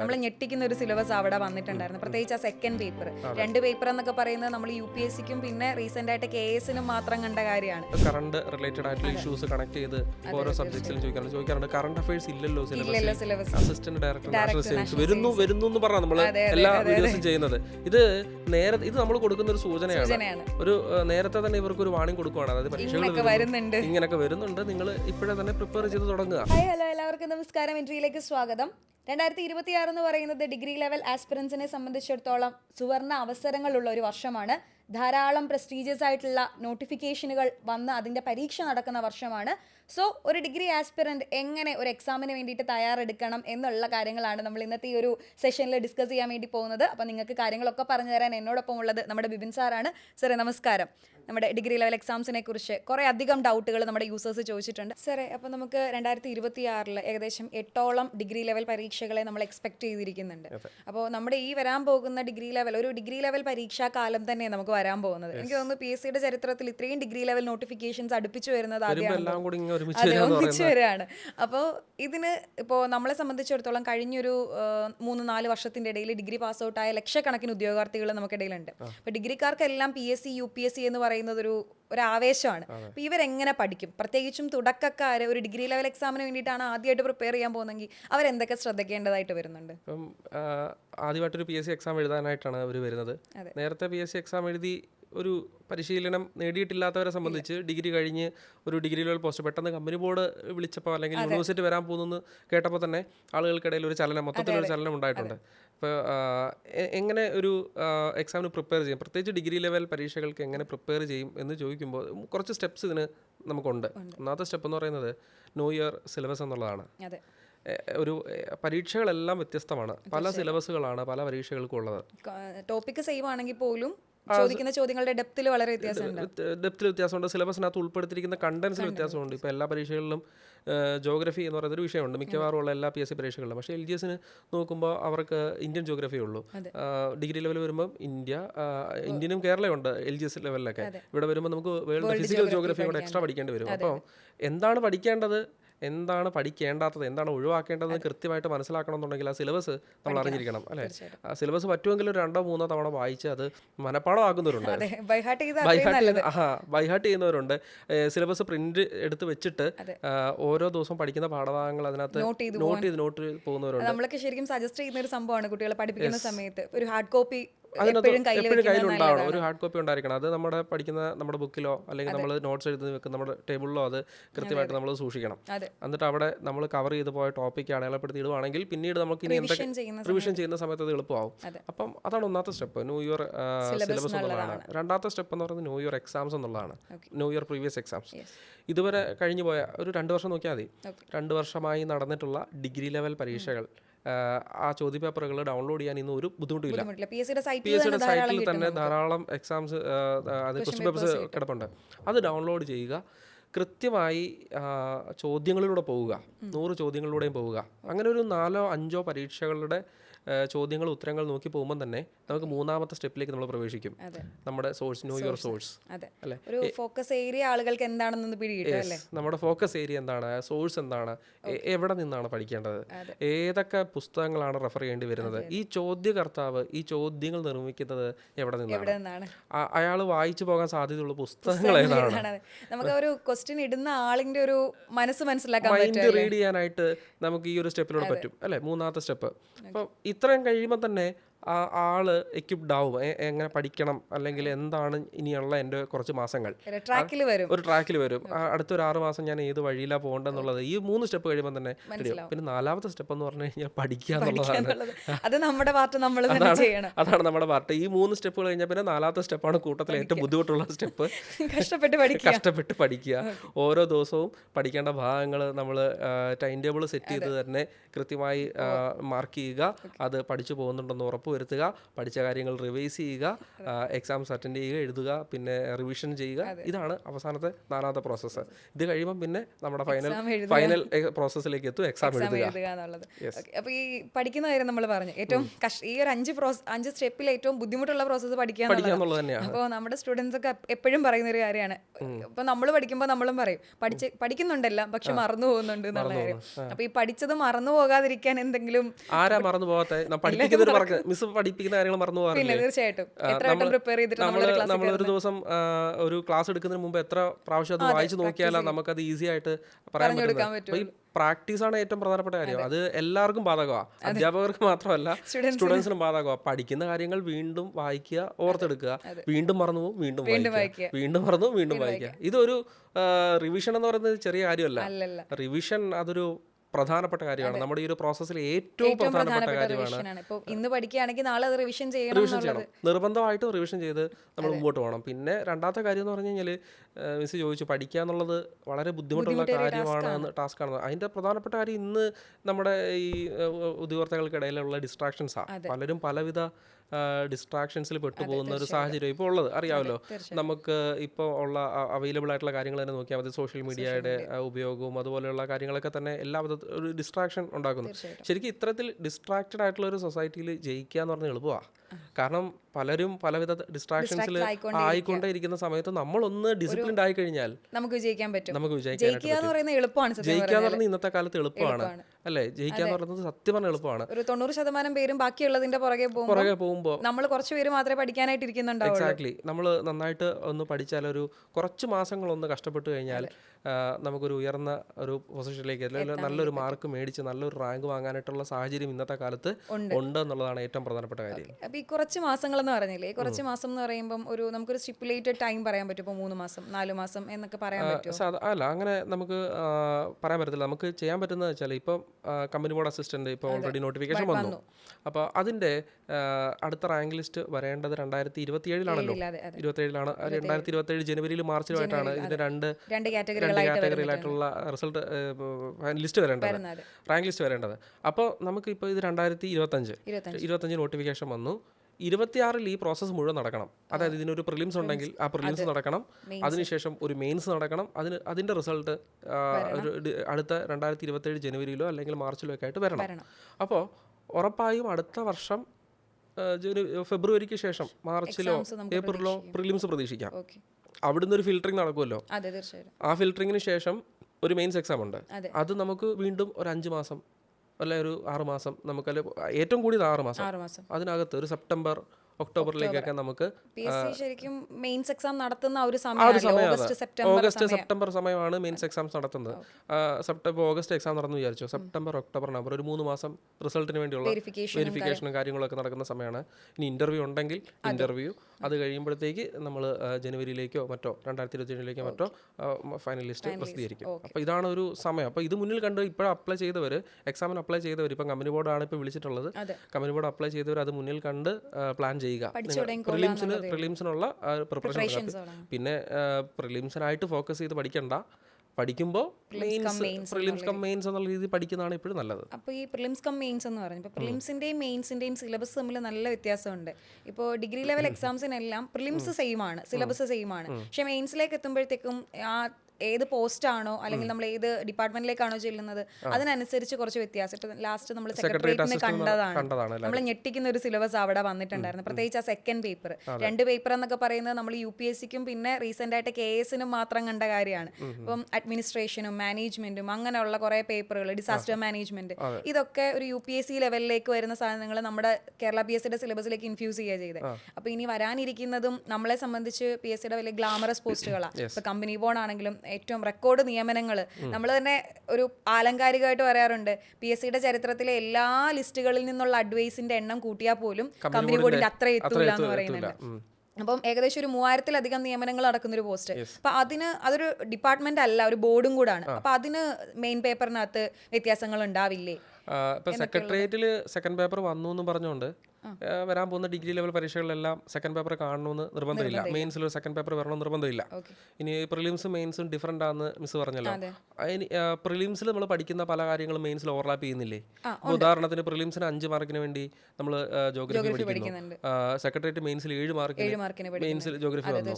നമ്മൾ ഞെട്ടിക്കുന്ന ഒരു സിലബസ് അവിടെ വന്നിട്ടുണ്ടായിരുന്നു. പ്രത്യേകിച്ച് ആ സെക്കൻഡ് പേപ്പർ രണ്ട് പേപ്പർ എന്നൊക്കെ പറയുന്നത് നമ്മൾ യു പി എസ് സിക്കും പിന്നെ റീസെന്റ് ആയിട്ട് കെ എസിനും മാത്രം കണ്ട കാര്യമാണ്. കറണ്ട് റിലേറ്റഡ് ആയിട്ടുള്ള ഇഷ്യൂസ് കണക്ട് ചെയ്ത് ഓരോ സബ്ജക്ട്സിലും ചോദിക്കാറുണ്ട്. ചോദിക്കാറുണ്ട് കറണ്ട് അഫയേഴ്സ് ഇല്ലല്ലോ സിലബസ് അസിസ്റ്റന്റ് ഡയറക്ടർ നാഷണൽ വരുന്നു വരുന്നു എന്ന് പറഞ്ഞാൽ നമ്മൾ എല്ലാ വീഡിയോസും ചെയ്യുന്നത്. ഇത് നേരെ ഇത് നമ്മൾ കൊടുക്കുന്ന ഒരു സൂചനയാണ്. ഒരു നേരത്തെ തന്നെ ഇവർക്ക് ഒരു വാണിംഗ് കൊടുക്കുവാണ്. അതായത് പരീക്ഷകൾ ഇങ്ങനെയൊക്കെ വരുന്നുണ്ട്. നിങ്ങൾ ഇപ്പോഴേ തന്നെ പ്രിപ്പയർ ചെയ്ത് തുടങ്ങുക. ഹലോ എല്ലാവർക്കും നമസ്കാരം. എൻട്രിയിലേക്ക് സ്വാഗതം. രണ്ടായിരത്തി ഇരുപത്തിയാറ് എന്ന് പറയുന്നത് ഡിഗ്രി ലെവൽ ആസ്പിറൻസിനെ സംബന്ധിച്ചിടത്തോളം സുവർണ അവസരങ്ങളുള്ള ഒരു വർഷമാണ്. ധാരാളം പ്രസ്റ്റീജിയസ് ആയിട്ടുള്ള നോട്ടിഫിക്കേഷനുകൾ വന്ന് അതിന്റെ പരീക്ഷ നടക്കുന്ന വർഷമാണ്. സോ ഒരു ഡിഗ്രി ആസ്പിറന്റ് എങ്ങനെ ഒരു എക്സാമിന് വേണ്ടിയിട്ട് തയ്യാറെടുക്കണം എന്നുള്ള കാര്യങ്ങളാണ് നമ്മൾ ഇന്നത്തെ ഈ ഒരു സെഷനിൽ ഡിസ്കസ് ചെയ്യാൻ വേണ്ടി പോകുന്നത്. അപ്പോൾ നിങ്ങൾക്ക് കാര്യങ്ങളൊക്കെ പറഞ്ഞു തരാൻ എന്നോടൊപ്പം ഉള്ളത് നമ്മുടെ ബിബിൻ സാറാണ്. സാറേ നമസ്കാരം. നമ്മുടെ ഡിഗ്രി ലെവൽ എക്സാംസിനെ കുറിച്ച് കുറേ അധികം ഡൗട്ടുകൾ നമ്മുടെ യൂസേഴ്സ് ചോദിച്ചിട്ടുണ്ട്. സാറേ അപ്പോൾ നമുക്ക് രണ്ടായിരത്തി ഇരുപത്തി ആറിൽ ഏകദേശം എട്ടോളം ഡിഗ്രി ലെവൽ പരീക്ഷകളെ നമ്മൾ എക്സ്പെക്ട് ചെയ്തിരിക്കുന്നുണ്ട്. അപ്പോൾ നമ്മുടെ ഈ വരാൻ പോകുന്ന ഡിഗ്രി ലെവൽ ഒരു ഡിഗ്രി ലെവൽ പരീക്ഷാ കാലം തന്നെ നമുക്ക് വരാൻ പോകുന്നത്. എനിക്ക് തോന്നുന്നു പി എസ് സിയുടെ ചരിത്രത്തിൽ ഇത്രയും ഡിഗ്രി ലെവൽ നോട്ടിഫിക്കേഷൻസ് അടുപ്പിച്ചു വരുന്നത് ആദ്യമാണ്. അതെ ഒന്നിച്ചു വരികയാണ് അപ്പോൾ ഇതിന് ഇപ്പോൾ നമ്മളെ സംബന്ധിച്ചിടത്തോളം കഴിഞ്ഞൊരു മൂന്ന് നാല് വർഷത്തിന്റെ ഇടയിൽ ഡിഗ്രി പാസ് ഔട്ടായ ലക്ഷക്കണക്കിന് ഉദ്യോഗാർത്ഥികൾ നമുക്കിടയിലുണ്ട്. അപ്പോൾ ഡിഗ്രിക്കാർക്കെല്ലാം P S C U P S C എന്ന് പറയുന്നത് ഒരു ഒരു ആവേശമാണ് അപ്പോൾ ഇവരെങ്ങനെ പഠിക്കും? പ്രത്യേകിച്ചും തുടക്കക്കാർ ഒരു ഡിഗ്രി ലെവൽ എക്സാമിന് വേണ്ടിയിട്ടാണ് ആദ്യമായിട്ട് പ്രിപ്പയർ ചെയ്യാൻ പോകുന്നതെങ്കിൽ അവരെന്തൊക്കെ ശ്രദ്ധിക്കേണ്ടതായിട്ട് വരുന്നുണ്ട്? ഇപ്പം ആദ്യമായിട്ടൊരു പി എസ് സി എക്സാം എഴുതാനായിട്ടാണ് അവർ വരുന്നത്. നേരത്തെ പി എസ് സി എക്സാം എഴുതി ഒരു പരിശീലനം നേടിയിട്ടില്ലാത്തവരെ സംബന്ധിച്ച് ഡിഗ്രി കഴിഞ്ഞ് ഒരു ഡിഗ്രി ലെവൽ പോസ്റ്റ് പെട്ടെന്ന് കമ്പനി ബോർഡ് വിളിച്ചപ്പോൾ അല്ലെങ്കിൽ യൂണിവേഴ്സിറ്റി വരാൻ പോകുന്നെന്ന് കേട്ടപ്പോൾ തന്നെ ആളുകൾക്കിടയിൽ ഒരു ചലനം മൊത്തത്തിലൊരു ചലനം ഉണ്ടായിട്ടുണ്ട്. അപ്പോൾ എങ്ങനെ ഒരു എക്സാമിന് പ്രിപ്പയർ ചെയ്യും? പ്രത്യേകിച്ച് ഡിഗ്രി ലെവൽ പരീക്ഷകൾക്ക് എങ്ങനെ പ്രിപ്പയർ ചെയ്യും എന്ന് ചോദിക്കുമ്പോൾ കുറച്ച് സ്റ്റെപ്സ് ഇതിന് നമുക്കുണ്ട്. ഒന്നാമത്തെ സ്റ്റെപ്പ് എന്ന് പറയുന്നത് ന്യൂ ഇയർ സിലബസ് എന്നുള്ളതാണ്. ഒരു പരീക്ഷകളെല്ലാം വ്യത്യസ്തമാണ്. പല സിലബസുകളാണ് പല പരീക്ഷകൾക്കും ഉള്ളത്. ടോപ്പിക് സെയിം ആണെങ്കിൽ പോലും ചോദിക്കുന്ന ചോദ്യങ്ങളുടെ ഡെപ്തിൽ വളരെ വ്യത്യാസമുണ്ട്. ഡെപ്തിൽ വ്യത്യാസമുണ്ട്. സിലബസിനകത്ത് ഉൾപ്പെടുത്തിയിരിക്കുന്ന കണ്ടൻസിൽ വ്യത്യാസമുണ്ട്. ഇപ്പോൾ എല്ലാ പരീക്ഷകളിലും ജോഗ്രഫി എന്ന് പറയുന്ന ഒരു വിഷയമുണ്ട്. മിക്കവാറും ഉള്ള എല്ലാ പി എസ് സി പരീക്ഷകളിലും. പക്ഷേ എൽ ജി എസിന് നോക്കുമ്പോൾ അവർക്ക് ഇന്ത്യൻ ജോഗ്രഫി ഉള്ളൂ. ഡിഗ്രി ലെവൽ വരുമ്പോൾ ഇന്ത്യ ഇന്ത്യനും കേരളമുണ്ട് എൽ ജി എസ് ലെവലിലൊക്കെ ഇവിടെ വരുമ്പോൾ നമുക്ക് വേൾഡ് ഫിസിക്കൽ ജോഗ്രഫി കൂടെ എക്സ്ട്രാ പഠിക്കേണ്ടി വരും. അപ്പോൾ എന്താണ് പഠിക്കേണ്ടത്? എന്താണ് പഠിക്കേണ്ടാത്തത്? എന്താണ് ഒഴിവാക്കേണ്ടതെന്ന് കൃത്യമായിട്ട് മനസ്സിലാക്കണമെന്നുണ്ടെങ്കിൽ ആ സിലബസ് നമ്മൾ അറിഞ്ഞിരിക്കണം അല്ലേ? ആ സിലബസ് പറ്റുമെങ്കിൽ ഒരു രണ്ടോ മൂന്നോ തവണ വായിച്ച് അത് മനപ്പാടമാക്കുന്നവരുണ്ട് ബൈഹാട്ട് ആ ചെയ്യുന്നവരുണ്ട്. സിലബസ് പ്രിന്റ് എടുത്ത് വെച്ചിട്ട് ഓരോ ദിവസം പഠിക്കുന്ന പാഠഭാഗങ്ങൾ അതിനകത്ത് നോട്ട് ചെയ്ത് നോട്ട് പോകുന്നവരുണ്ട്. നമ്മളൊക്കെ ശരിക്കും സജസ്റ്റ് ചെയ്യുന്ന ഒരു സംഭവമാണ് കുട്ടികളെ പഠിപ്പിക്കുന്ന സമയത്ത്. ഒരു ഹാർഡ് കോപ്പി എപ്പോഴും കയ്യിലുണ്ടാവണം. ഒരു ഹാർഡ് കോപ്പി ഉണ്ടായിരിക്കണം. അത് നമ്മുടെ പഠിക്കുന്ന നമ്മുടെ ബുക്കിലോ അല്ലെങ്കിൽ നമ്മൾ നോട്ട്സ് എഴുതി വെക്കുന്ന നമ്മുടെ ടേബിളിലോ അത് കൃത്യമായിട്ട് നമ്മൾ സൂക്ഷിക്കണം. എന്നിട്ട് അവിടെ നമ്മൾ കവർ ചെയ്ത് പോയ ടോപ്പിക്ക് അടയാളപ്പെടുത്തി ഇടുവാണെങ്കിൽ പിന്നീട് നമുക്ക് ഇനി എന്തൊക്കെ റിവിഷൻ ചെയ്യുന്ന സമയത്ത്. അത് എളുപ്പമാവും. അപ്പം അതാണ് ഒന്നാമത്തെ സ്റ്റെപ്പ് ന്യൂ ഇയർ സിലബസ് എന്നുള്ളതാണ്. രണ്ടാമത്തെ സ്റ്റെപ്പ് എന്ന് പറയുന്നത് ന്യൂ ഇയർ എക്സാംസ് എന്നുള്ളതാണ്. ന്യൂ ഇയർ പ്രീവിയസ് എക്സാംസ് ഇതുവരെ കഴിഞ്ഞു പോയ ഒരു രണ്ട് വർഷം നോക്കിയാൽ മതി. രണ്ട് വർഷമായി നടന്നിട്ടുള്ള ഡിഗ്രി ലെവൽ പരീക്ഷകൾ. ആ, ചോദ്യ ചോദ്യപേപ്പറുകൾ ഡൗൺലോഡ് ചെയ്യാൻ ഇന്ന് ഒരു ബുദ്ധിമുട്ടില്ല. പി എസ് സിയുടെ സൈറ്റിൽ തന്നെ ധാരാളം എക്സാംസ് അത് ക്വസ്റ്റ്യൻ പേപ്പേഴ്സ് കിടപ്പുണ്ട്. അത് ഡൗൺലോഡ് ചെയ്യുക കൃത്യമായി ചോദ്യങ്ങളിലൂടെ പോവുക. നൂറ് ചോദ്യങ്ങളിലൂടെയും പോവുക. അങ്ങനെ ഒരു നാലോ അഞ്ചോ പരീക്ഷകളുടെ ചോദ്യങ്ങൾ ഉത്തരങ്ങൾ നോക്കി പോകുമ്പോൾ തന്നെ നമുക്ക് മൂന്നാമത്തെ സ്റ്റെപ്പിലേക്ക് നമ്മൾ പ്രവേശിക്കും. നമ്മുടെ സോഴ്സ് നോ യുവർ സോഴ്സ് അല്ലേ? ഒരു ഫോക്കസ് ഏരിയ ആളുകൾക്ക് എന്താണെന്ന് നമ്മുടെ ഫോക്കസ് ഏരിയ എന്താണ്? സോഴ്സ് എന്താണ്? എവിടെ നിന്നാണ് പഠിക്കേണ്ടത്? ഏതൊക്കെ പുസ്തകങ്ങളാണ് റെഫർ ചെയ്യേണ്ടി വരുന്നത്? ഈ ചോദ്യകർത്താവ് ഈ ചോദ്യങ്ങൾ നിർമ്മിക്കുന്നത് എവിടെ നിന്നാണ്? അയാൾ വായിച്ചു പോകാൻ സാധ്യതയുള്ള പുസ്തകങ്ങൾ ഏതാണ്? നമുക്ക് ഒരു ക്വസ്റ്റ്യൻ ഇടുന്ന ആളിന്റെ ഒരു മനസ്സ് മനസ്സിലാക്കാൻ റീഡ് ചെയ്യാനായിട്ട് നമുക്ക് ഈ ഒരു സ്റ്റെപ്പിലൂടെ പറ്റും. അല്ലെ? മൂന്നാമത്തെ സ്റ്റെപ്പ് അപ്പം ഇത്രയും കഴിയുമ്പോൾ തന്നെ ആ ആൾ എക്യുപ്ഡ് ആവും. എങ്ങനെ പഠിക്കണം? അല്ലെങ്കിൽ എന്താണ് ഇനിയുള്ള എന്റെ കുറച്ച് മാസങ്ങൾ? ട്രാക്കിൽ വരും. ഒരു ട്രാക്കിൽ വരും. അടുത്തൊരു ആറ് മാസം ഞാൻ ഏത് വഴിയിലാണ് പോകേണ്ടെന്നുള്ളത് ഈ മൂന്ന് സ്റ്റെപ്പ് കഴിയുമ്പോൾ തന്നെ പിന്നെ നാലാമത്തെ സ്റ്റെപ്പ് എന്ന് പറഞ്ഞു കഴിഞ്ഞാൽ പഠിക്കുക എന്നുള്ളതാണ്. അത് നമ്മുടെ പാർട്ട് നമ്മൾ ചെയ്യണം. അതാണ് നമ്മുടെ പാർട്ട് ഈ മൂന്ന് സ്റ്റെപ്പുകൾ കഴിഞ്ഞാൽ പിന്നെ നാലാമത്തെ സ്റ്റെപ്പാണ് കൂട്ടത്തിൽ ഏറ്റവും ബുദ്ധിമുട്ടുള്ള സ്റ്റെപ്പ് കഷ്ടപ്പെട്ട് പഠിക്കുക. കഷ്ടപ്പെട്ട് പഠിക്കുക. ഓരോ ദിവസവും പഠിക്കേണ്ട ഭാഗങ്ങൾ നമ്മൾ ടൈം ടേബിൾ സെറ്റ് ചെയ്ത് തന്നെ കൃത്യമായി മാർക്ക് ചെയ്യുക. അത് പഠിച്ചു പോകുന്നുണ്ടെന്ന് ഉറപ്പ് ഉറപ്പുവരുത്തുക പഠിച്ച കാര്യങ്ങൾ റിവൈസ് ചെയ്യുക എക്സാംസ് അറ്റൻഡ് ചെയ്യുക എഴുതുക പിന്നെ റിവിഷൻ ചെയ്യുക. ഇതാണ് അവസാനത്തെ നാലാമത്തെ പ്രോസസ്സ് ഇത് കഴിയുമ്പോൾ പിന്നെ നമ്മുടെ ഫൈനൽ ഫൈനൽ പ്രോസസ്സിലേക്ക് എത്തും എക്സാം എഴുതുക. എഴുതുക എന്നുള്ളത്. Okay. അപ്പൊ ഈ പഠിക്കുന്ന കാര്യം നമ്മൾ പറഞ്ഞു. ഏറ്റവും ഈ ഒരു അഞ്ച് പ്രോസസ് അഞ്ച് സ്റ്റെപ്പിൽ ഏറ്റവും ബുദ്ധിമുട്ടുള്ള പ്രോസസ്സ് പഠിക്കുക എന്നുള്ളത്. തന്നെയാണ്. അപ്പോൾ നമ്മുടെ സ്റ്റുഡൻസ് ഒക്കെ എപ്പോഴും പറയുന്ന ഒരു കാര്യമാണ്. ഇപ്പൊ നമ്മൾ പഠിക്കുമ്പോൾ നമ്മളും പറയും പഠിച്ച് പഠിക്കുന്നുണ്ടല്ല പക്ഷെ മറന്നു പോകുന്നുണ്ട് എന്നുള്ള കാര്യം. അപ്പൊ ഈ പഠിച്ചത് മറന്നു പോകാതിരിക്കാൻ എന്തെങ്കിലും ആരാ മറന്നു പോകാത്ത മിസ് പഠിപ്പിക്കുന്ന കാര്യങ്ങൾ മറന്നു പിന്നെ നമ്മൾ നമ്മളൊരു ദിവസം ഒരു ക്ലാസ് എടുക്കുന്നതിന് മുമ്പ് എത്ര പ്രാവശ്യം അത് വായിച്ചു നോക്കിയാലാ നമുക്കത് ഈസി ആയിട്ട് പറയാൻ പറ്റും പറ്റുന്നത്. പ്രാക്ടീസ് ആണ് ഏറ്റവും പ്രധാനപ്പെട്ട കാര്യം. അത്. എല്ലാവർക്കും ബാധകമാണ് അധ്യാപകർക്ക് മാത്രമല്ല സ്റ്റുഡൻസിനും ബാധകമാണ് പഠിക്കുന്ന കാര്യങ്ങൾ വീണ്ടും വായിക്കുക ഓർത്തെടുക്കുക. വീണ്ടും മറന്നു പോകും വീണ്ടും വായിക്കുക. വീണ്ടും മറന്നു വീണ്ടും വായിക്കുക. ഇതൊരു റിവിഷൻ എന്ന് പറയുന്നത് ചെറിയ കാര്യമല്ല. റിവിഷൻ അതൊരു പ്രധാനപ്പെട്ട കാര്യമാണ്. നമ്മുടെ ഈ ഒരു പ്രോസസ്സിൽ ഏറ്റവും പ്രധാനപ്പെട്ട കാര്യമാണ് ഇന്ന് പഠിക്കുകയാണെങ്കിൽ നാളെ അത് റിവിഷൻ ചെയ്യണം റിവിഷൻ ചെയ്യണം. നിർബന്ധമായിട്ടും റിവിഷൻ ചെയ്ത് നമ്മൾ മുമ്പോട്ട് പോകണം. പിന്നെ രണ്ടാമത്തെ കാര്യം എന്ന് പറഞ്ഞു കഴിഞ്ഞാൽ മിസ് ചോദിച്ചു പഠിക്കുക എന്നുള്ളത് വളരെ ബുദ്ധിമുട്ടുള്ള കാര്യമാണ് ടാസ്ക് ആണ് അതിന്റെ പ്രധാനപ്പെട്ട കാര്യം ഇന്ന് നമ്മുടെ ഈ ഉദ്യോഗാർത്ഥികൾക്കിടയിലുള്ള ഡിസ്ട്രാക്ഷൻസാണ് പലരും പലവിധ ഡിസ്ട്രാക്ഷൻസിൽ പെട്ടുപോകുന്ന ഒരു സാഹചര്യം ഇപ്പോൾ ഉള്ളത്. അറിയാമല്ലോ നമുക്ക് ഇപ്പോൾ ഉള്ള അവൈലബിൾ ആയിട്ടുള്ള കാര്യങ്ങൾ തന്നെ നോക്കിയാൽ മതി. സോഷ്യൽ മീഡിയയുടെ ഉപയോഗവും അതുപോലെയുള്ള കാര്യങ്ങളൊക്കെ തന്നെ എല്ലാവിധ ഒരു ഡിസ്ട്രാക്ഷൻ ഉണ്ടാക്കുന്നു. ശരിക്കും ഇത്തരത്തിൽ ഡിസ്ട്രാക്റ്റഡ് ആയിട്ടുള്ള ഒരു സൊസൈറ്റിയിൽ ജയിക്കുക എന്ന് പറഞ്ഞാൽ എളുപ്പമാണ് കാരണം പലരും പലവിധ ഡിസ്ട്രാക്ഷൻസിൽ ആയിക്കൊണ്ടേ സമയത്ത് ഇരിക്കുന്ന സമയത്ത് നമ്മളൊന്ന് ഡിസിപ്ലിൻഡ് ആയി കഴിഞ്ഞാൽ നമുക്ക് വിജയിക്കാൻ പറ്റും. നമുക്ക് ജയിക്കുക എന്ന് പറയുന്നത് ഇന്നത്തെ കാലത്ത് എളുപ്പമാണ്. അല്ലെ? ജയിക്കുക എന്ന് പറയുന്നത് സത്യം പറഞ്ഞ എളുപ്പമാണ്. ഒരു തൊണ്ണൂറ് ശതമാനം പേരും ബാക്കിയുള്ളതിന്റെ പുറകെ പുറകെ പോകുമ്പോൾ നമ്മൾ കുറച്ച് പേര് മാത്രമേ പഠിക്കാനായിട്ട് ഇരിക്കുന്നുണ്ടോ എക്സാക്ട്ലി നമ്മൾ നന്നായിട്ട് ഒന്ന് പഠിച്ചാൽ ഒരു കുറച്ച് മാസങ്ങളൊന്ന് കഷ്ടപ്പെട്ട് കഴിഞ്ഞാൽ നമുക്കൊരു ഉയർന്ന ഒരു പൊസിഷനിലേക്ക് അല്ലെങ്കിൽ നല്ലൊരു മാർക്ക് മേടിച്ച് നല്ലൊരു റാങ്ക് വാങ്ങാനായിട്ടുള്ള സാഹചര്യം ഇന്നത്തെ കാലത്ത് ഉണ്ട്. എന്നുള്ളതാണ് ഏറ്റവും പ്രധാനപ്പെട്ട കാര്യം. അപ്പൊ ഈ കുറച്ച് മാസങ്ങൾ എന്ന് പറഞ്ഞില്ലേ? ഈ കുറച്ച് മാസം എന്ന് പറയുമ്പോൾ ഒരു നമുക്കൊരു സ്റ്റിപ്പുലേറ്റഡ് ടൈം പറയാൻ പറ്റും. ഇപ്പോൾ മൂന്ന് മാസം നാല് മാസം എന്നൊക്കെ പറയാൻ പറ്റും അല്ല അങ്ങനെ നമുക്ക് പറയാൻ പറ്റത്തില്ല. നമുക്ക് ചെയ്യാൻ പറ്റുന്നത് വെച്ചാൽ ഇപ്പം കമ്പനി ബോർഡ് അസിസ്റ്റന്റ് ഇപ്പോൾ ഓൾറെഡി നോട്ടിഫിക്കേഷൻ വന്നു. അപ്പോൾ അതിന്റെ അടുത്ത റാങ്ക് ലിസ്റ്റ് വരേണ്ടത് രണ്ടായിരത്തി ഇരുപത്തി ഏഴിലാണല്ലോ ഇല്ലാതെ അതെ ഇരുപത്തേഴിലാണ് രണ്ടായിരത്തി ഇരുപത്തി ഏഴ് ജനുവരിയിൽ മാർച്ചിലുമായിട്ടാണ് ഇതിന്റെ രണ്ട് രണ്ട് കാറ്റഗറികളായിട്ടുള്ള റിസൾട്ട് ലിസ്റ്റ് വരേണ്ടത്. റാങ്ക് ലിസ്റ്റ് വരേണ്ടത്. അപ്പോൾ നമുക്ക് ഇപ്പോൾ ഇത് രണ്ടായിരത്തി ഇരുപത്തഞ്ച്. ഇരുപത്തഞ്ച് നോട്ടിഫിക്കേഷൻ വന്നു. ഇരുപത്തിയാറിൽ ഈ പ്രോസസ്സ് മുഴുവൻ നടക്കണം. അതായത് ഇതിനൊരു പ്രിലിംസ് ഉണ്ടെങ്കിൽ ആ പ്രിലിംസ് നടക്കണം. അതിനുശേഷം ഒരു മെയിൻസ് നടക്കണം. അതിന് അതിന്റെ റിസൾട്ട് ഒരു അടുത്ത രണ്ടായിരത്തി ഇരുപത്തേഴ് ജനുവരിയിലോ അല്ലെങ്കിൽ മാർച്ചിലോ ഒക്കെ ആയിട്ട് വരണം. അപ്പോൾ ഉറപ്പായും അടുത്ത വർഷം ജനുവരി ഫെബ്രുവരിക്ക് ശേഷം മാർച്ചിലോ ഏപ്രിലോ പ്രിലിംസ് പ്രതീക്ഷിക്കാം. അവിടുന്ന് ഒരു ഫിൽറ്ററിംഗ് നടക്കുമല്ലോ. ആ ഫിൽറ്ററിങ്ങിന് ശേഷം ഒരു മെയിൻസ് എക്സാം ഉണ്ട്. അത് നമുക്ക് വീണ്ടും ഒരു അഞ്ച് മാസം അല്ലെ ഒരു ആറുമാസം മാസം നമുക്ക് ഏറ്റവും കൂടിയത് ആറുമാസം ആറ് മാസം. അതിനകത്ത് ഒരു സെപ്റ്റംബർ ഒക്ടോബറിലേക്കൊക്കെ നമുക്ക് ശരിക്കും മെയിൻസ് എക്സാം നടത്തുന്ന ഒരു സമയമാണ്. ഓഗസ്റ്റ് സെപ്റ്റംബർ സമയമാണ് മെയിൻസ് എക്സാംസ് നടത്തുന്നത്. സെപ്റ്റംബർ ഓഗസ്റ്റ് എക്സാം നടന്നു വിചാരിച്ചു? സെപ്റ്റംബർ ഒക്ടോബർ നവംബർ ഒരു മൂന്ന് മാസം റിസൾട്ടിന് വേണ്ടിയുള്ള വെരിഫിക്കേഷനും കാര്യങ്ങളൊക്കെ നടക്കുന്ന സമയമാണ്. ഇനി ഇന്റർവ്യൂ ഉണ്ടെങ്കിൽ ഇന്റർവ്യൂ അത് കഴിയുമ്പോഴത്തേക്ക് നമ്മൾ ജനുവരിയിലേക്കോ മറ്റോ രണ്ടായിരത്തി ഇരുപത്തി ഏഴിലേക്കോ മറ്റോ ഫൈനൽ ലിസ്റ്റ് പ്രസിദ്ധീകരിക്കും. അപ്പോൾ ഇതാണ് ഒരു സമയം. അപ്പോൾ ഇത് മുന്നിൽ കണ്ട് ഇപ്പോൾ അപ്ലൈ ചെയ്തവർ എക്സാമിന് അപ്ലൈ ചെയ്തവർ ഇപ്പം കമ്പനി ബോർഡാണ് ഇപ്പോൾ വിളിച്ചിട്ടുള്ളത്. കമ്പനി ബോർഡ് അപ്ലൈ ചെയ്തവർ അത് മുന്നിൽ കണ്ട് പ്ലാൻ ചെയ്യുക. പ്രിലിംസിന് പ്രിലിംസിനുള്ള പ്രിപ്പറേഷൻ. പിന്നെ പ്രിലിംസിനായിട്ട് ഫോക്കസ് ചെയ്ത് പഠിക്കണ്ട. പഠിക്കുമ്പോൾ മെയിൻസ് പ്രിലിംസ് കം മെയിൻസ് എന്നുള്ള രീതിയിൽ പഠിക്കുന്നതാണ് ഇപ്പോഴും നല്ലത്. അപ്പോൾ ഈ പ്രിലിംസ് കം മെയിൻസ് എന്ന് പറഞ്ഞു ഇപ്പോൾ പ്രിലിംസിന്റെയും മെയിൻസിന്റെയും സിലബസ് തമ്മിൽ നല്ല വ്യത്യാസമുണ്ട്. ഇപ്പോൾ ഡിഗ്രി ലെവൽ എക്സാംസിനെല്ലാം പ്രിലിംസ് സെയിം ആണ്. സിലബസ് സെയിം ആണ്. പക്ഷേ മെയിൻസിലേക്ക് എത്തുമ്പോഴത്തേക്കും ആ ഏത് പോസ്റ്റ് ആണോ അല്ലെങ്കിൽ നമ്മൾ ഏത് ഡിപ്പാർട്ട്മെന്റിലേക്കാണോ ചെല്ലുന്നത് അതിനനുസരിച്ച് കുറച്ച് വ്യത്യാസം. ഇപ്പൊ ലാസ്റ്റ് നമ്മൾ സെക്രട്ടേറിയറ്റിന് കണ്ടതാണ്. കണ്ടതാണ് നമ്മൾ ഞെട്ടിക്കുന്ന ഒരു സിലബസ് അവിടെ വന്നിട്ടുണ്ടായിരുന്നു. പ്രത്യേകിച്ച് ആ സെക്കൻഡ് പേപ്പർ രണ്ട് പേപ്പർ എന്നൊക്കെ പറയുന്നത് നമ്മൾ യു പി എസ് സിക്കും പിന്നെ റീസെന്റ് ആയിട്ട് കെ എസിനും മാത്രം കണ്ട കാര്യമാണ്. ഇപ്പം അഡ്മിനിസ്ട്രേഷനും മാനേജ്മെന്റും അങ്ങനെയുള്ള കുറെ പേപ്പറുകൾ ഡിസാസ്റ്റർ മാനേജ്മെന്റ് ഇതൊക്കെ ഒരു യു പി എസ് സി ലെവലിലേക്ക് വരുന്ന സാധനങ്ങൾ നമ്മുടെ കേരള പി എസ് സിയുടെ സിലബസിലേക്ക് ഇൻഫ്യൂസ് ചെയ്യുക ചെയ്തത് അപ്പൊ ഇനി വരാനിരിക്കുന്നതും നമ്മളെ സംബന്ധിച്ച് പി എസ് സിയുടെ വലിയ ഗ്ലാമറസ് പോസ്റ്റുകളാണ് ഇപ്പൊ കമ്പനി ബോൺ ആണെങ്കിലും ഏറ്റവും റെക്കോർഡ് നിയമനങ്ങൾ നമ്മൾ തന്നെ ഒരു ആലങ്കാരികമായിട്ട് പറയാറുണ്ട്. പി എസ് സിയുടെ ചരിത്രത്തിലെ എല്ലാ ലിസ്റ്റുകളിൽ നിന്നുള്ള അഡ്വൈസിന്റെ എണ്ണം കൂട്ടിയാൽ പോലും കമ്പനി ബോർഡിൽ അത്ര എത്തൂല എന്ന് പറയുന്നുണ്ട്. അപ്പം ഏകദേശം ഒരു മൂവായിരത്തിലധികം നിയമനങ്ങൾ നടക്കുന്ന ഒരു പോസ്റ്റ് അപ്പൊ അതിന് അതൊരു ഡിപ്പാർട്ട്മെന്റ് അല്ല ഒരു ബോർഡും കൂടാണ്. അപ്പൊ അതിന് മെയിൻ പേപ്പറിനകത്ത് വ്യത്യാസങ്ങൾ ഉണ്ടാവില്ലേ? ഇപ്പം സെക്രട്ടേറിയറ്റിൽ സെക്കൻഡ് പേപ്പർ വന്നു എന്ന് പറഞ്ഞുകൊണ്ട് വരാൻ പോകുന്ന ഡിഗ്രി ലെവൽ പരീക്ഷകളിലെല്ലാം സെക്കൻഡ് പേപ്പർ കാണണമെന്ന് നിർബന്ധമില്ല. മെയിൻസിൽ ഒരു സെക്കൻഡ് പേപ്പർ വരണമെന്ന് നിർബന്ധമില്ല. ഇനി പ്രിലിംസും മെയിൻസും ഡിഫറെന്റ് ആണെന്ന് മിസ് പറഞ്ഞല്ലോ. പ്രിലിംസിൽ നമ്മൾ പഠിക്കുന്ന പല കാര്യങ്ങളും മെയിൻസിൽ ഓവർലാപ്പ് ചെയ്യുന്നില്ലേ? ഉദാഹരണത്തിന് പ്രിലിംസിന് അഞ്ച് മാർക്കിന് വേണ്ടി നമ്മൾ ജോഗ്രഫി പഠിക്കുന്നു. സെക്രട്ടേറിയറ്റ് മെയിൻസിൽ ഏഴ് മാർക്കിന് മെയിൻസിൽ ജോഗ്രഫി വന്നു.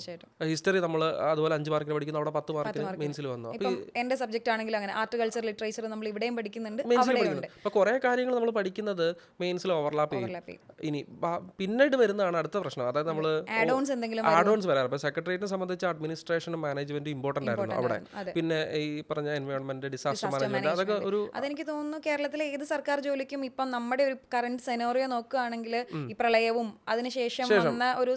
ഹിസ്റ്ററി നമ്മൾ അതുപോലെ അഞ്ച് മാർക്കിന് പഠിക്കുന്നു. അവിടെ പത്ത് മാർക്കിന് മെയിൻസിൽ വന്നു. എന്റെ സബ്ജക്ട് ആണെങ്കിലും അങ്ങനെ ആർട്ട് കൾച്ചർ ലിറ്ററേച്ചർ നമ്മൾ ഇവിടെയും പഠിക്കുന്നുണ്ട് അപ്പോൾ കുറേ കാര്യങ്ങൾ നമ്മൾ പഠിക്കുന്നത് മെയിൻസിൽ ഓവർലാപ്പ് ചെയ്യും. ഇനി പിന്നീട് വരുന്നതാണ് അടുത്ത പ്രശ്നം. അതായത് നമ്മൾ ആഡോൺസ് വരാറ്. അപ്പോൾ സെക്രട്ടേറിയറ്റിനെ സംബന്ധിച്ച് അഡ്മിനിസ്ട്രേഷനും മാനേജ്മെന്റും ഇമ്പോർട്ടന്റ് ആയിരുന്നു അവിടെ. പിന്നെ ഈ പറഞ്ഞ എൻവയോൺമെന്റ് ഡിസാസ്റ്റർ മാനേജ്മെന്റ് അതൊക്കെ ഒരു അതെനിക്ക് തോന്നുന്നു കേരളത്തിലെ ഏത് സർക്കാർ ജോലിക്കും ഇപ്പം നമ്മുടെ ഒരു കറണ്ട് സെനോറിയോ നോക്കുകയാണെങ്കിൽ ഈ പ്രളയവും അതിനുശേഷം വന്ന ഒരു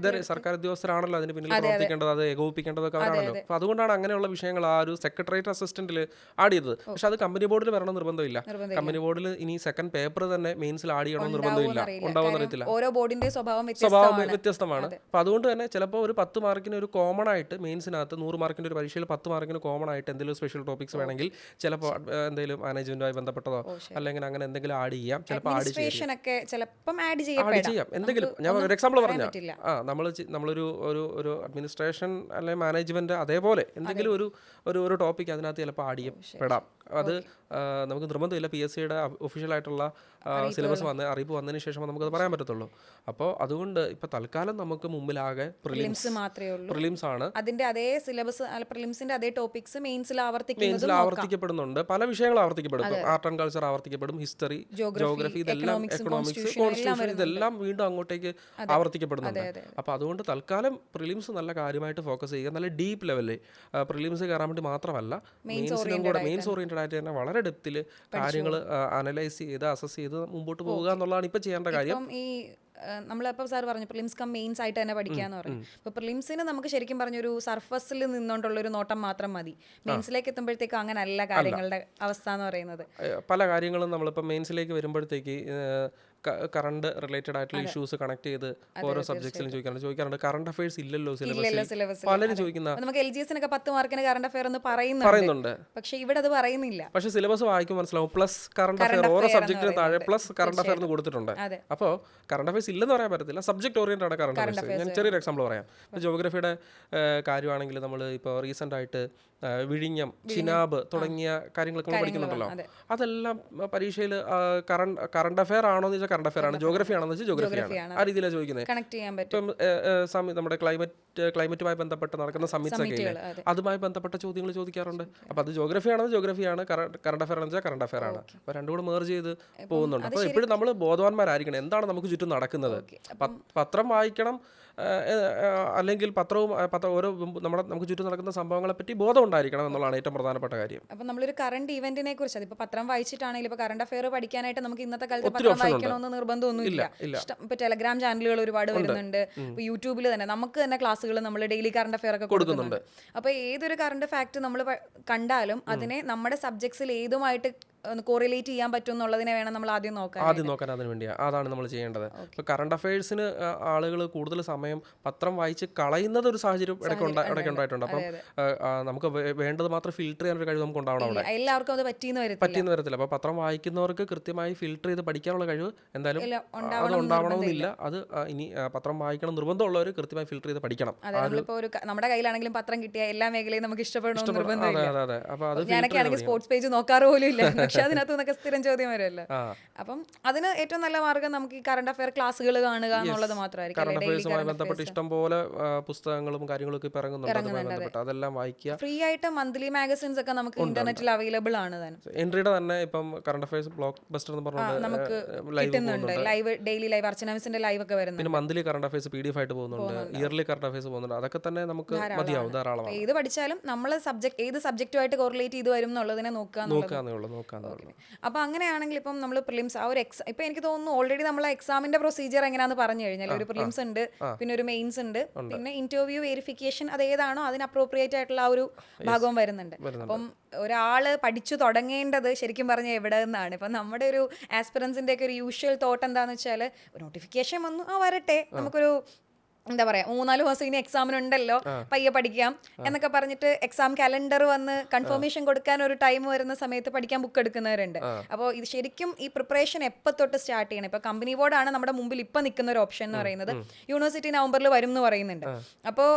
ഇത് സർക്കാർ ഉദ്യോഗസ്ഥരാണല്ലോ അതിന് പിന്നിൽ പ്രവർത്തിക്കേണ്ടത്. അത് ഏകോപിപ്പിക്കേണ്ടതൊക്കെ അവരാണല്ലോ. അപ്പോൾ അതുകൊണ്ടാണ് അങ്ങനെയുള്ള വിഷയങ്ങൾ ആ ഒരു സെക്രട്ടേറിയറ്റ് അസിസ്റ്റന്റിൽ ആഡ് ചെയ്തത്. പക്ഷെ അത് കമ്പനി ബോർഡിൽ വരണം നിർബന്ധമില്ല. കമ്പനി ബോർഡിൽ ഇനി സെക്കൻഡ് പേപ്പർ തന്നെ മെയിൻസിൽ ആഡ് ചെയ്യണമെന്ന് നിർബന്ധമില്ല. ഉണ്ടാവുമെന്ന് അറിയത്തില്ല. ഓരോ ബോർഡിന്റെ സ്വഭാവം സ്വഭാവം വ്യത്യസ്തമാണ്. അപ്പൊ അതുകൊണ്ട് തന്നെ ചിലപ്പോൾ ഒരു പത്ത് മാർക്കിന് ഒരു കോമൺ ആയിട്ട് മെയിൻസിനകത്ത് നൂറ് മാർക്കിന്റെ ഒരു പരീക്ഷയിൽ പത്ത് മാർക്കിന് കോമൺ ആയിട്ട് എന്തെങ്കിലും സ്പെഷ്യൽ ടോപ്പിക്സ് വേണമെങ്കിൽ ചിലപ്പോൾ എന്തെങ്കിലും മാനേജ്മെന്റുമായി ബന്ധപ്പെട്ടതോ അല്ലെങ്കിൽ അങ്ങനെ എന്തെങ്കിലും ആഡ് ചെയ്യാം. ചിലപ്പോൾ ആഡ് ചെയ്യാം ആഡ് ചെയ്യാം. എന്തെങ്കിലും ഞാൻ ഒരു എക്സാമ്പിൾ പറഞ്ഞു ആ നമ്മൾ നമ്മളൊരു ഒരു ഒരു അഡ്മിനിസ്ട്രേഷൻ അല്ലെങ്കിൽ മാനേജ്മെന്റ് അതേപോലെ എന്തെങ്കിലും ഒരു ഒരു ഒരു ടോപ്പിക് അതിനകത്ത് ചിലപ്പോൾ ആഡ് ചെയ്യപ്പെടാം. അത് നമുക്ക് നിർബന്ധമില്ല. പി എസ് സിയുടെ ഒഫീഷ്യൽ ആയിട്ടുള്ള സിലബസ് വന്ന് അറിയിപ്പ് വന്നതിന് ശേഷം നമുക്കത് പറയാൻ പറ്റത്തുള്ളൂ. അപ്പോൾ അതുകൊണ്ട് ഇപ്പോൾ തൽക്കാലം നമുക്ക് മുമ്പിലാകെ പ്രിലിംസ് മാത്രമേ ഉള്ളൂ. പ്രിലിംസ് ആണ്. അതിന്റെ അതേ സിലബസ് പ്രിലിംസിന്റെ അതേ ടോപ്പിക്സ് മെയിൻസിൽ മെയിൻസിൽ ആവർത്തിക്കപ്പെടുന്നുണ്ട്. പല വിഷയങ്ങൾ ആവർത്തിക്കപ്പെടും. ആർട്ട് ആൻഡ് കൾച്ചർ ആവർത്തിക്കപ്പെടും. ഹിസ്റ്ററി ജോഗ്രഫി ഇതെല്ലാം എക്കണോമിക്സ് കോൺസ്റ്റിറ്റ്യൂഷൻ ഇതെല്ലാം വീണ്ടും അങ്ങോട്ടേക്ക് ആവർത്തിക്കപ്പെടുന്നുണ്ട്. അപ്പോൾ അതുകൊണ്ട് തൽക്കാലം പ്രിലിംസ് നല്ല കാര്യമായിട്ട് ഫോക്കസ് ചെയ്യുക. നല്ല ഡീപ്പ് ലെവലിൽ പ്രിലിംസ് കയറാൻ വേണ്ടി മാത്രമല്ല മെയിൻസിനും കൂടെ മെയിൻസ് ഓറിയന്റഡ് ആയിട്ട്. തന്നെ വളരെ ഡെപ്തിൽ കാര്യങ്ങൾ അനലൈസ് ചെയ്ത് അസസ് ചെയ്ത് മുമ്പോട്ട് പോവുക എന്നുള്ളതാണ് ഇപ്പം ചെയ്യേണ്ട കാര്യം. ഈ നമ്മളിപ്പോൾ സാർ പറഞ്ഞു പ്രിലിംസ് കം മെയിൻസ് ആയിട്ട് തന്നെ പഠിക്കാന്ന് പറഞ്ഞു. അപ്പോൾ പ്രിലിംസിന് നമുക്ക് ശരിക്കും പറഞ്ഞൊരു സർഫസിൽ നിന്നുകൊണ്ടുള്ള ഒരു നോട്ടം മാത്രം മതി. മെയിൻസിലേക്ക് എത്തുമ്പോഴത്തേക്കും അങ്ങനെ അല്ല. കാര്യങ്ങളുടെ അവസ്ഥ എന്ന് പറയുന്നത് പല കാര്യങ്ങളും നമ്മളിപ്പോൾ മെയിൻസിലേക്ക് വരുമ്പോഴത്തേക്ക് കറണ്ട് റിലേറ്റഡ് ആയിട്ടുള്ള ഇഷ്യൂസ് കണക്ട് ചെയ്ത് ഓരോ സബ്ജക്ട്സിലും ചോദിക്കാറുണ്ട്. ചോദിക്കാറുണ്ട്. കറണ്ട് അഫയേഴ്സ് ഇല്ലല്ലോ സിലബസ് പലരും ചോദിക്കുന്ന നമുക്ക് എൽ ജി എസിനൊക്കെ പത്ത് മാർക്കിന് കറണ്ട് അഫയർ എന്ന് പറയുന്നുണ്ട്. പക്ഷേ ഇവിടെ അത് പറയുന്നില്ല. പക്ഷെ സിലബസ് വായിക്കും മനസ്സിലാവും. പ്ലസ് കറണ്ട് അഫയർ ഓരോ സബ്ജക്റ്റിന് താഴെ. പ്ലസ് കറണ്ട് അഫയർ എന്ന് കൊടുത്തിട്ടുണ്ട്. അപ്പോൾ കറണ്ട് അഫയേഴ്സ് ഇല്ലെന്ന് പറയാൻ പറ്റത്തില്ല. സബ്ജക്ട് ഓറിയന്റ് ആണ് കറണ്ട് അഫയേഴ്സ് ഞാൻ ചെറിയൊരു എക്സാമ്പിൾ പറയാം. ജോഗ്രഫിയുടെ കാര്യമാണെങ്കിൽ നമ്മൾ ഇപ്പോൾ റീസെന്റ് ആയിട്ട് വിഴിഞ്ഞം ചിനാബ് തുടങ്ങിയ കാര്യങ്ങളൊക്കെ നമ്മൾ പഠിക്കുന്നുണ്ടല്ലോ. അതെല്ലാം പരീക്ഷയിൽ കറണ്ട് കറണ്ട് അഫയർ ആണോ എന്ന് വെച്ചാൽ കറണ്ട് അഫയർ ആണ്. ജോഗ്രഫി ആണെന്ന് വെച്ചാൽ ജോഗ്രഫിയാണ് ജോഗ്രഫിയാണ്. ആ രീതിയിലാണ് ചോദിക്കുന്നത് കണക്ട് ചെയ്യാൻ പറ്റും. ഇപ്പം നമ്മുടെ ക്ലൈമറ്റ് ക്ലൈമറ്റുമായി ബന്ധപ്പെട്ട് നടക്കുന്ന സമ്മിറ്റ്സ് ഒക്കെ ഇല്ലേ? അതുമായി ബന്ധപ്പെട്ട ചോദ്യങ്ങൾ ചോദിക്കാറുണ്ട്. അപ്പോൾ അത് ജോഗ്രഫി ആണെന്ന് ജോഗ്രഫിയാണ് കറണ്ട് അഫയർ ആണെന്ന് വെച്ചാൽ കറണ്ട് അഫയർ ആണ്. അപ്പോൾ രണ്ടും കൂടെ മേർജ് ചെയ്ത് പോകുന്നുണ്ട്. അപ്പോൾ എപ്പോഴും നമ്മൾ ബോധവാന്മാരായിരിക്കണം. എന്താണ് നമുക്ക് ചുറ്റും നടക്കുന്നത്? പത്രം വായിക്കണം അല്ലെങ്കിൽ പത്രവും പത്ര ഓരോ നമ്മുടെ നമുക്ക് ചുറ്റും നടക്കുന്ന സംഭവങ്ങളെ പറ്റി ബോധം ഉണ്ടായിരിക്കണം എന്നുള്ളതാണ് ഏറ്റവും പ്രധാനപ്പെട്ട കാര്യം. അപ്പം നമ്മളൊരു കറണ്ട് ഇവന്റിനെ കുറിച്ച് അതിപ്പോൾ പത്രം വായിച്ചിട്ടാണെങ്കിൽ ഇപ്പോൾ കറണ്ട് അഫയർ പഠിക്കാനായിട്ട് നമുക്ക് ഇന്നത്തെ കാലത്ത് പത്രം വായിക്കണമെന്ന് നിർബന്ധമൊന്നും ഇല്ല, ഇപ്പൊ ഇപ്പോൾ ടെലഗ്രാം ചാനലുകൾ ഒരുപാട് വരുന്നുണ്ട്. യൂട്യൂബിൽ തന്നെ നമുക്ക് തന്നെ ക്ലാസ്സുകൾ നമ്മൾ ഡെയിലി കറണ്ട് അഫയർ ഒക്കെ കൊടുക്കുന്നുണ്ട്. അപ്പോൾ ഏതൊരു കറണ്ട് ഫാക്ട് നമ്മൾ കണ്ടാലും അതിനെ നമ്മുടെ സബ്ജക്ട്സിൽ ഏതുമായിട്ട് കോറിലേറ്റ് ചെയ്യാൻ പറ്റും എന്നുള്ളതിനെ വേണം നമ്മൾ ആദ്യം നോക്കാൻ ആദ്യം നോക്കാൻ അതിന് വേണ്ടിയാണ് അതാണ് നമ്മൾ ചെയ്യേണ്ടത്. ഇപ്പോൾ കറണ്ട് അഫയേഴ്സിന് ആളുകൾ കൂടുതൽ സമയം പത്രം വായിച്ച് കളയുന്നത് ഒരു സാഹചര്യം ഇടയ്ക്ക് ഇടയ്ക്കുണ്ടായിട്ടുണ്ട്. ഇടയ്ക്ക് ഉണ്ടായിട്ടുണ്ട് അപ്പം നമുക്ക് വേണ്ടത് മാത്രം ഫിൽട്ടർ ചെയ്യാൻ ഒരു കഴിവ് നമുക്ക് ഉണ്ടാവണം അവിടെ. എല്ലാവർക്കും അത് പറ്റിയെന്ന് വരത്തില്ല. പറ്റിയെന്ന് വരത്തില്ല. അപ്പോൾ പത്രം വായിക്കുന്നവർക്ക് കൃത്യമായി ഫിൽട്ടർ ചെയ്ത് പഠിക്കാനുള്ള കഴിവ് എന്തായാലും അത് ഉണ്ടാവണമെന്നില്ല. അത് ഇനി പത്രം വായിക്കണം നിർബന്ധമുള്ളവർ കൃത്യമായി ഫിൽട്ടർ ചെയ്ത് പഠിക്കണം. നമ്മുടെ കയ്യിലാണെങ്കിലും പത്രം കിട്ടിയ എല്ലാ മേഖലയും നമുക്ക് ഇഷ്ടപ്പെടണം നിർബന്ധമില്ല. ഞാനൊക്കെ ആണെങ്കിൽ സ്പോർട്സ് പേജ് നോക്കാറ് പോലും ഇല്ല. പക്ഷെ അതിനകത്ത് നിന്നൊക്കെ സ്ഥിരം ചോദ്യം വരുമല്ലോ. അപ്പം അതിന് ഏറ്റവും നല്ല മാർഗം നമുക്ക് ഈ കറണ്ട് അഫയർ ക്ലാസ്സുകൾ കാണുക എന്നുള്ളത് മാത്രമായിരിക്കും. ബന്ധപ്പെട്ട് ഇഷ്ടം പോലെ പുസ്തകങ്ങളും കാര്യങ്ങളൊക്കെ ഇറങ്ങുന്നുണ്ട് അതെല്ലാം വായിക്കുക. ഫ്രീ ആയിട്ട് മന്ത്ലി മാഗസിൻസ് ഒക്കെ നമുക്ക് ഇന്റർനെറ്റിൽ അവൈലബിൾ ആണ് എൻട്രിയുടെ തന്നെ ഇപ്പം കറണ്ട് അഫയേഴ്സ് ബ്ലോക്ക് ബസ്റ്റർ എന്ന് പറഞ്ഞാൽ നമുക്ക് കിട്ടുന്നുണ്ട്. ലൈവ് ഡെയിലി ലൈവ് അർച്ചന മിസിന്റെ ലൈവ് ഒക്കെ വരുന്നുണ്ട്. പിന്നെ monthly current affairs P D F ആയിട്ട് പോകുന്നുണ്ട്. ഇയർലി കറണ്ട് അഫയേഴ്സ് പോകുന്നുണ്ട്. അതൊക്കെ തന്നെ നമുക്ക് മതിയാവും ധാരാളം ഏത് പഠിച്ചാലും നമ്മൾ സബ്ജക്ട് ഏത് സബ്ജക്റ്റുമായിട്ട് കോറിലേറ്റ് ചെയ്ത് വരും എന്നുള്ളതിനെ നോക്കുക എന്നുള്ളത്. നോക്കാന്നേ ഉള്ളൂ അപ്പൊ അങ്ങനെയാണെങ്കിൽ ഇപ്പം നമ്മൾ പ്രിലിംസ് ആ ഒരു എക്സാം ഇപ്പൊ എനിക്ക് തോന്നുന്നു ഓൾറെഡി നമ്മൾ എക്സാമിന്റെ പ്രൊസീജിയർ എങ്ങനെയാന്ന് പറഞ്ഞു കഴിഞ്ഞാൽ ഒരു പ്രിലിംസ് ഉണ്ട് പിന്നെ ഒരു മെയിൻസ് ഉണ്ട് പിന്നെ ഇന്റർവ്യൂ വെരിഫിക്കേഷൻ അത് ഏതാണോ അതിന് അപ്രോപ്രിയേറ്റ് ആയിട്ടുള്ള ആ ഒരു ഭാഗവും വരുന്നുണ്ട്. അപ്പം ഒരാൾ പഠിച്ചു തുടങ്ങേണ്ടത് ശരിക്കും പറഞ്ഞ എവിടെ നിന്നാണ് ഇപ്പം നമ്മുടെ ഒരു ആസ്പിറൻസിന്റെ ഒക്കെ ഒരു യൂഷ്വൽ തോട്ട് എന്താന്ന് വെച്ചാൽ നോട്ടിഫിക്കേഷൻ വന്നു ആ വരട്ടെ. നമുക്കൊരു എന്താ പറയാ മൂന്നാൽ ദിവസം ഇനി എക്സാമിനുണ്ടല്ലോ പയ്യെ പഠിക്കാം എന്നൊക്കെ പറഞ്ഞിട്ട് എക്സാം കലണ്ടർ വന്ന് കൺഫർമേഷൻ കൊടുക്കാൻ ഒരു ടൈം വരുന്ന സമയത്ത് പഠിക്കാൻ ബുക്ക് എടുക്കുന്നവരുണ്ട്. അപ്പോൾ ഇത് ശരിക്കും ഈ പ്രിപ്പറേഷൻ എപ്പോൾ തൊട്ട് സ്റ്റാർട്ട് ചെയ്യണം? ഇപ്പൊ കമ്പനി ബോർഡാണ് നമ്മുടെ മുമ്പിൽ ഇപ്പൊ നിൽക്കുന്ന ഒരു ഓപ്ഷൻ എന്ന് പറയുന്നത്. യൂണിവേഴ്സിറ്റി നവംബറിൽ വരും എന്ന് പറയുന്നുണ്ട് അപ്പോൾ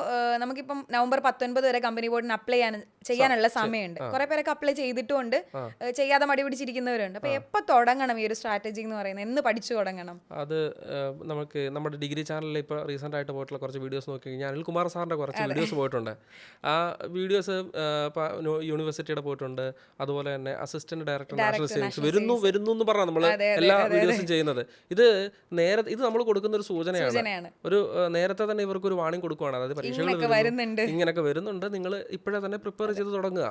നമുക്കിപ്പം നവംബർ പത്തൊൻപത് വരെ കമ്പനി ബോർഡിന് അപ്ലൈ ചെയ്യാൻ ചെയ്യാനുള്ള സമയമുണ്ട്. കുറെ പേരൊക്കെ അപ്ലൈ ചെയ്തിട്ടുമുണ്ട്. ചെയ്യാതെ മടി പിടിച്ചിരിക്കുന്നവരുണ്ട്. അപ്പൊ എപ്പോൾ തുടങ്ങണം ഈ ഒരു സ്ട്രാറ്റജി എന്ന് പറയുന്നത്? എന്ന് പഠിച്ചു തുടങ്ങണം. അത് നമുക്ക് നമ്മുടെ ഡിഗ്രി ചാനലിൽ ഇപ്പോൾ റീസെന്റ് ആയിട്ട് പോയിട്ടുള്ള കുറച്ച് വീഡിയോസ് നോക്കി കഴിഞ്ഞാൽ അനിൽകുമാർ സാറിന്റെ കുറച്ച് വീഡിയോസ് പോയിട്ടുണ്ട്. ആ വീഡിയോസ് യൂണിവേഴ്സിറ്റിയുടെ പോയിട്ടുണ്ട്. അതുപോലെ തന്നെ അസിസ്റ്റന്റ് ഡയറക്ടർ നാഷണൽ സേവിങ്സ് വരുന്നു വരുന്നു എന്ന് പറഞ്ഞാൽ നമ്മൾ എല്ലാ വീഡിയോസും ചെയ്യുന്നത്. ഇത് നേരെ ഇത് നമ്മൾ കൊടുക്കുന്ന ഒരു സൂചനയാണ്. ഒരു നേരത്തെ തന്നെ ഇവർക്ക് ഒരു വാണിംഗ് കൊടുക്കുവാണ്. അതായത് പരീക്ഷകൾ ഇങ്ങനെയൊക്കെ വരുന്നുണ്ട്. നിങ്ങൾ ഇപ്പോഴേ തന്നെ പ്രിപ്പയർ ചെയ്ത് തുടങ്ങുക.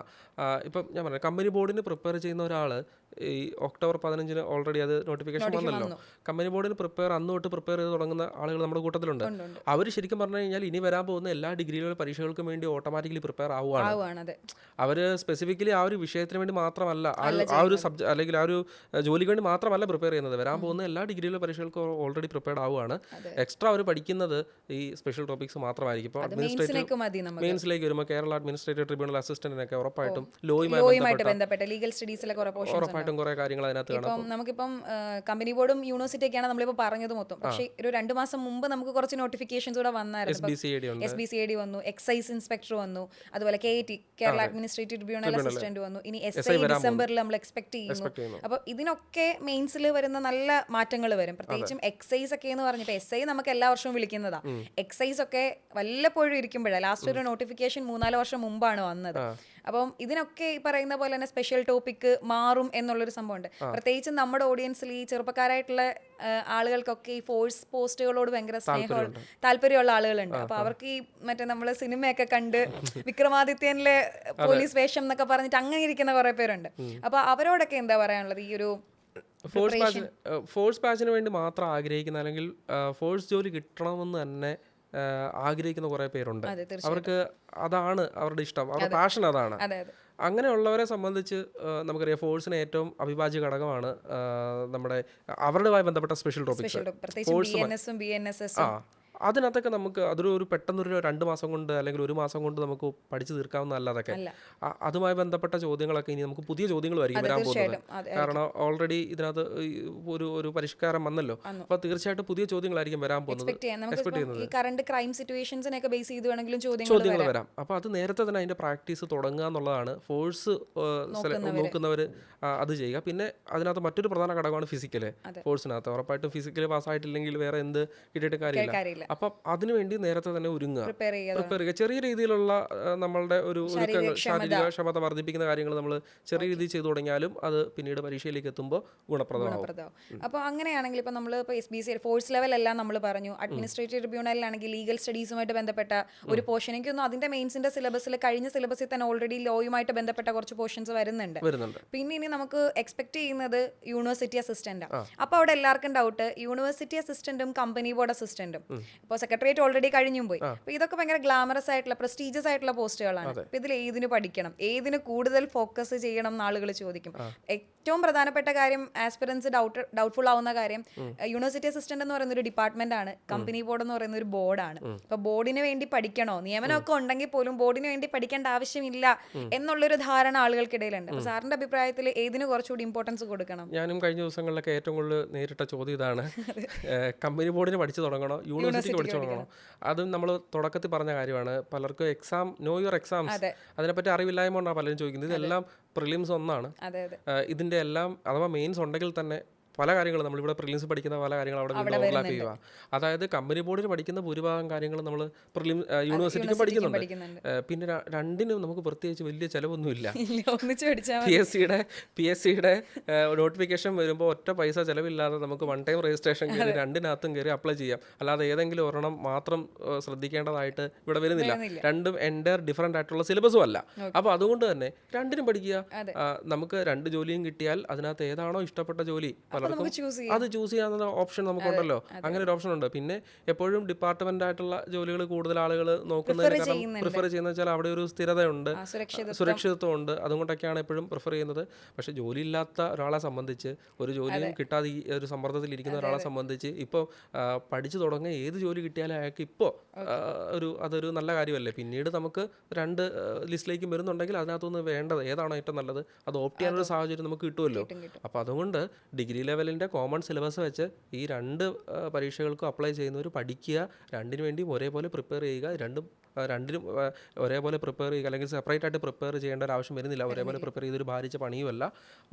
ഇപ്പം ഞാൻ പറഞ്ഞു കമ്പനി ബോർഡിന് പ്രിപ്പയർ ചെയ്യുന്ന ഒരാൾ ഈ ഒക്ടോബർ പതിനഞ്ചിന് ഓൾറെഡി അത് നോട്ടിഫിക്കേഷൻ വന്നല്ലോ. കമ്പനി ബോർഡിന് പ്രിപ്പയർ അന്ന് തൊട്ട് പ്രിപ്പയർ ചെയ്ത് തുടങ്ങുന്ന ആളുകൾ നമ്മുടെ കൂട്ടത്തിലുണ്ട്. അവർ ശരിക്കും പറഞ്ഞു കഴിഞ്ഞാൽ ഇനി വരാൻ പോകുന്ന എല്ലാ ഡിഗ്രിയിലുള്ള പരീക്ഷകൾക്കും വേണ്ടി ഓട്ടോമാറ്റിക്കലി പ്രിപ്പയർ ആവുകയാണ് അവർ സ്പെസിഫിക്കലി ആ ഒരു വിഷയത്തിന് വേണ്ടി മാത്രമല്ല ആ ഒരു- സബ്ജക്ട് അല്ലെങ്കിൽ ആ ഒരു ജോലിക്ക് വേണ്ടി മാത്രമല്ല പ്രിപ്പയർ ചെയ്യുന്നത്. വരാൻ പോകുന്ന എല്ലാ ഡിഗ്രിയിലുള്ള പരീക്ഷകൾക്കും ഓൾറെഡി പ്രിപ്പയർഡ് ആവുകയാണ് എക്സ്ട്രാ അവർ പഠിക്കുന്നത് ഈ സ്പെഷ്യൽ ടോപ്പിക്സ് മാത്രമായിരിക്കും. ഇപ്പോൾ അഡ്മിനിസ്ട്രേറ്റീവ് മെയിൻസിലേക്ക് വരുമ്പോൾ കേരള അഡ്മിനിസ്ട്രേറ്റീവ് ട്രിബ്യൂണൽ അസിസ്റ്റന്റിനൊക്കെ ഉറപ്പായിട്ടും ലോയുമായി ലോയുമായിട്ട് ബന്ധപ്പെട്ട ലീഗൽ ഉറപ്പായിട്ടും കുറെ കാര്യങ്ങൾ അതിനകത്ത് കാണാം. ഇപ്പം നമുക്കിപ്പം കമ്പനി ബോർഡും യൂണിവേഴ്സിറ്റി ഒക്കെയാണ് നമ്മളിപ്പോൾ പറഞ്ഞത് മൊത്തം. പക്ഷേ ഒരു രണ്ട് മാസം മുമ്പ് നമുക്ക് കുറച്ച് നോട്ടിഫിക്കേഷൻസ് കൂടെ വന്നായിരുന്നു. S B C I D വന്നു. എക്സൈസ് ഇൻസ്പെക്ടർ വന്നു അതുപോലെ K T Kerala administrative tribunal assistant വന്നു. ഇനി എസ് ഐ ഡിസംബറിൽ നമ്മൾ എക്സ്പെക്ട് ചെയ്യുന്നു. അപ്പോൾ ഇതിനൊക്കെ മെയിൻസിൽ വരുന്ന നല്ല മാറ്റങ്ങൾ വരും. പ്രത്യേകിച്ചും എക്സൈസ് ഒക്കെ എന്ന് പറഞ്ഞപ്പോൾ എസ് ഐ നമുക്ക് എല്ലാ വർഷവും വിളിക്കുന്നതാ. എക്സൈസ് ഒക്കെ വല്ലപ്പോഴും ഇരിക്കുമ്പോഴാണ് ലാസ്റ്റ് ഒരു നോട്ടിഫിക്കേഷൻ മൂന്നാൽ വർഷം മുമ്പാണ് വന്നത്. അപ്പം ഇതിനൊക്കെ ഈ പറയുന്ന പോലെ തന്നെ സ്പെഷ്യൽ ടോപ്പിക് മാറും എന്നുള്ളൊരു സംഭവമുണ്ട്. പ്രത്യേകിച്ച് നമ്മുടെ ഓഡിയൻസിൽ ഈ ചെറുപ്പക്കാരായിട്ടുള്ള ആളുകൾക്കൊക്കെ ഈ ഫോഴ്സ് പോസ്റ്റുകളോട് ഭയങ്കര സ്നേഹം താല്പര്യമുള്ള ആളുകളുണ്ട്. അപ്പൊ അവർക്ക് ഈ മറ്റേ നമ്മൾ സിനിമയൊക്കെ കണ്ട് വിക്രമാദിത്യനിലെ പോലീസ് വേഷം എന്നൊക്കെ പറഞ്ഞിട്ട് അങ്ങനെ ഇരിക്കുന്ന കുറെ പേരുണ്ട്. അപ്പൊ അവരോടൊക്കെ എന്താ പറയാനുള്ളത്? ഈ ഒരു ഫോഴ്സ് ബാച്ചിന് ഫോഴ്സ് പാച്ചിന് വേണ്ടി മാത്രം ആഗ്രഹിക്കുന്ന അല്ലെങ്കിൽ ഫോഴ്സ് ജോലി കിട്ടണമെന്ന് തന്നെ ആഗ്രഹിക്കുന്ന കുറേ പേരുണ്ട്. അവർക്ക് അതാണ് അവരുടെ ഇഷ്ടം. അവരുടെ പാഷൻ അതാണ്. അതെ അതെ. അങ്ങനെയുള്ളവരെ സംബന്ധിച്ച് നമുക്കറിയാം ഫോഴ്സിന് ഏറ്റവും അവിഭാജ്യ ഘടകമാണ് നമ്മുടെ അവരുടെ ബന്ധപ്പെട്ട സ്പെഷ്യൽ ടോപ്പിക്സ് ഫോഴ്സ് ആ. അതിനകത്തൊക്കെ നമുക്ക് അതൊരു ഒരു പെട്ടെന്നൊരു രണ്ട് മാസം കൊണ്ട് അല്ലെങ്കിൽ ഒരു മാസം കൊണ്ട് നമുക്ക് പഠിച്ചു തീർക്കാവുന്നതല്ല അതൊക്കെ. അതുമായി ബന്ധപ്പെട്ട ചോദ്യങ്ങളൊക്കെ ഇനി നമുക്ക് പുതിയ ചോദ്യങ്ങൾ ചോദ്യങ്ങളായിരിക്കും വരാൻ പോകുന്നത്. കാരണം ഓൾറെഡി ഇതിനകത്ത് ഒരു ഒരു പരിഷ്കാരം വന്നല്ലോ. അപ്പൊ അപ്പോൾ തീർച്ചയായിട്ടും പുതിയ ചോദ്യങ്ങളായിരിക്കും വരാൻ പോകുന്നത്. എക്സ്പെക്ട് ചെയ്യുന്നത്. കറണ്ട് ക്രൈം സിറ്റുവേഷൻസിനൊക്കെ ബേസ് ചോദ്യങ്ങൾ വരാം. അപ്പോൾ അത് നേരത്തെ തന്നെ അതിന്റെ പ്രാക്ടീസ് തുടങ്ങുക എന്നുള്ളതാണ്. ഫോഴ്സ് നോക്കുന്നവർ അത് ചെയ്യുക. പിന്നെ അതിനകത്ത് മറ്റൊരു പ്രധാന ഘടകമാണ് ഫിസിക്കൽ. ഫോഴ്സിനകത്ത് ഉറപ്പായിട്ടും ഫിസിക്കൽ പാസ്സായിട്ടില്ലെങ്കിൽ വേറെ എന്ത് കിട്ടിയിട്ട് കാര്യമില്ല. അപ്പം അതിനുവേണ്ടി നേരത്തെ തന്നെ ഒരുങ്ങുക. പ്രിപ്പയർ ചെയ്യുക. ചെറിയ രീതിയിലുള്ള നമ്മളുടെ ഒരു ഒരുക്കങ്ങൾ ശാരീരിക ക്ഷമത വർദ്ധിപ്പിക്കുന്ന കാര്യങ്ങൾ നമ്മൾ ചെറിയ രീതിയിൽ ചെയ്തു തുടങ്ങിയാലും അത് പിന്നീട് പരീക്ഷയിലേക്ക് എത്തുമ്പോൾ ഗുണപ്രദമാവും. ഗുണപ്രദമാവും. അപ്പോൾ അങ്ങനെയാണെങ്കിൽ ഇപ്പോൾ നമ്മൾ ഇപ്പോൾ എസ് ബി സി ഫോഴ്സ് ലെവലെല്ലാം നമ്മൾ പറഞ്ഞു. അഡ്മിനിസ്ട്രേറ്റീവ് ട്രിബ്യൂണലിലാണെങ്കിൽ ലീഗൽ സ്റ്റഡീസുമായിട്ട് ബന്ധപ്പെട്ട ഒരു പോർഷൻ എനിക്കൊന്നും അതിന്റെ മെയിൻസിന്റെ സിലബസിൽ കഴിഞ്ഞ സിലബസിൽ തന്നെ ഓൾറെഡി ലോയുമായിട്ട് ബന്ധപ്പെട്ട കുറച്ച് പോർഷൻസ് വരുന്നുണ്ട്. പിന്നെ ഇനി നമുക്ക് എക്സ്പെക്ട് ചെയ്യുന്നത് യൂണിവേഴ്സിറ്റി അസിസ്റ്റന്റ് അപ്പോൾ അവിടെ എല്ലാവർക്കും ഡൗട്ട് യൂണിവേഴ്സിറ്റി അസിസ്റ്റന്റും കമ്പനി ബോർഡ് അസിസ്റ്റന്റും ഇപ്പോൾ സെക്രട്ടേറിയറ്റ് ഓൾറെഡി കഴിഞ്ഞും പോയി അപ്പോൾ ഇതൊക്കെ ഭയങ്കര ഗ്ലാമറസ് ആയിട്ടുള്ള പ്രസ്റ്റീജിയസ് ആയിട്ടുള്ള പോസ്റ്റുകളാണ് അപ്പോൾ ഇതിൽ ഏതിന് പഠിക്കണം? ഏതിന് കൂടുതൽ ഫോക്കസ് ചെയ്യണം എന്ന് ആളുകൾ ചോദിക്കും ഏറ്റവും പ്രധാനപ്പെട്ട കാര്യം ആസ്പിറൻസ് ഡൗട്ട് ഡൗട്ട്ഫുൾ ആവുന്ന കാര്യം യൂണിവേഴ്സിറ്റി അസിസ്റ്റന്റ് എന്ന് പറയുന്ന ഒരു ഡിപ്പാർട്ട്മെന്റ് ആണ്. കമ്പനി ബോർഡ് എന്ന് പറയുന്ന ഒരു ബോർഡാണ് അപ്പോൾ ബോർഡിന് വേണ്ടി പഠിക്കണോ? നിയമനമൊക്കെ ഉണ്ടെങ്കിൽ പോലും ബോർഡിന് വേണ്ടി പഠിക്കേണ്ട ആവശ്യമില്ല എന്നുള്ളൊരു ധാരണ ആളുകൾക്കിടയിലുണ്ട്. അപ്പോൾ സാറിന്റെ അഭിപ്രായത്തിൽ ഏതിന് കുറച്ചുകൂടി ഇമ്പോർട്ടൻസ് കൊടുക്കണം? ഞാനും കഴിഞ്ഞ ദിവസങ്ങളിലൊക്കെ ഏറ്റവും കൂടുതൽ നേരിട്ട ചോദ്യം ഇതാണ്. കമ്പനി ബോർഡിന് പഠിച്ചു തുടങ്ങണോ? യൂണിവേഴ്സിറ്റിക്ക് പഠിച്ചു തുടങ്ങണം അതും നമ്മൾ തുടക്കത്തിൽ പറഞ്ഞ കാര്യമാണ്. പലർക്കും എക്സാം നോ യുവർ എക്സാംസ് അതെ. അതിനെപ്പറ്റി അറിവില്ലായ്മ കൊണ്ടാണ് പലരും ചോദിക്കുന്നത്. ഇതെല്ലാം പ്രിലിംസ് ഒന്നാണ്. ഇതിന്റെ എല്ലാം അഥവാ മെയിൻസ് ഉണ്ടെങ്കിൽ തന്നെ പല കാര്യങ്ങളും നമ്മളിവിടെ പ്രിലിംസ് പഠിക്കുന്ന പല കാര്യങ്ങളും അവിടെ വീണ്ടും ഓവർലാപ്പ് ചെയ്യുക. അതായത് കമ്പനി ബോർഡിൽ പഠിക്കുന്ന ഭൂരിഭാഗം കാര്യങ്ങൾ നമ്മൾ പ്രിലിം യൂണിവേഴ്സിറ്റിക്ക് പഠിക്കുന്നുണ്ട്. പിന്നെ രണ്ടിനും നമുക്ക് പ്രത്യേകിച്ച് വലിയ ചിലവൊന്നുമില്ല. പി എസ് സിയുടെ പി എസ് സിയുടെ നോട്ടിഫിക്കേഷൻ വരുമ്പോൾ ഒറ്റ പൈസ ചിലവില്ലാതെ നമുക്ക് വൺ ടൈം രജിസ്ട്രേഷൻ കയറി രണ്ടിനകത്തും കയറി അപ്ലൈ ചെയ്യാം. അല്ലാതെ ഏതെങ്കിലും ഒരെണ്ണം മാത്രം ശ്രദ്ധിക്കേണ്ടതായിട്ട് ഇവിടെ വരുന്നില്ല. രണ്ടും എന്റയർ ഡിഫറെന്റ് ആയിട്ടുള്ള സിലബസും അല്ല. അപ്പോൾ അതുകൊണ്ട് തന്നെ രണ്ടിനും പഠിക്കുക. നമുക്ക് രണ്ട് ജോലിയും കിട്ടിയാൽ അതിനകത്ത് ഏതാണോ ഇഷ്ടപ്പെട്ട ജോലി പലർക്കും അത് ചൂസ് ചെയ്യാവുന്ന ഓപ്ഷൻ നമുക്കുണ്ടല്ലോ അങ്ങനെ ഒരു ഓപ്ഷൻ ഉണ്ട്. പിന്നെ എപ്പോഴും ഡിപ്പാർട്ട്മെന്റ് ആയിട്ടുള്ള ജോലികൾ കൂടുതൽ ആളുകൾ നോക്കുന്നതിന് പ്രിഫർ ചെയ്യുന്ന വെച്ചാൽ അവിടെ ഒരു സ്ഥിരതയുണ്ട്. സുരക്ഷിതത്വം. ഉണ്ട് അതുകൊണ്ടൊക്കെയാണ് എപ്പോഴും പ്രിഫർ ചെയ്യുന്നത്. പക്ഷെ ജോലി ഇല്ലാത്ത ഒരാളെ സംബന്ധിച്ച് ഒരു ജോലിയും കിട്ടാതെ ഈ ഒരു സമ്മർദ്ദത്തിൽ ഇരിക്കുന്ന ഒരാളെ സംബന്ധിച്ച് ഇപ്പോൾ പഠിച്ചു തുടങ്ങിയ ഏത് ജോലി കിട്ടിയാലും അയാൾക്ക് ഇപ്പോൾ ഒരു അതൊരു നല്ല കാര്യമല്ലേ? പിന്നീട് നമുക്ക് രണ്ട് ലിസ്റ്റിലേക്കും വരുന്നുണ്ടെങ്കിൽ അതിനകത്തുനിന്ന് വേണ്ടത് ഏതാണോ ഏറ്റവും നല്ലത്. അത് ഓപ്റ്റ് ചെയ്യാനൊരു സാഹചര്യം നമുക്ക് കിട്ടുമല്ലോ. കിട്ടും, കിട്ടും. അപ്പോൾ അതുകൊണ്ട് ഡിഗ്രി ലെവലിന്റെ കോമൺ സിലബസ് വെച്ച് ഈ രണ്ട് പരീക്ഷകൾക്കും അപ്ലൈ ചെയ്യുന്നവർ പഠിക്കുക രണ്ടിനു വേണ്ടിയും ഒരേപോലെ പ്രിപ്പയർ ചെയ്യുക രണ്ടും രണ്ടിനും ഒരേപോലെ പ്രിപ്പയർ ചെയ്യുക അല്ലെങ്കിൽ സെപ്പറേറ്റ് ആയിട്ട് പ്രിപ്പയർ ചെയ്യേണ്ട ഒരു ആവശ്യം വരുന്നില്ല. ഒരേപോലെ പ്രിപ്പയർ ചെയ്തൊരു ഭാരിച്ച പണിയുമല്ല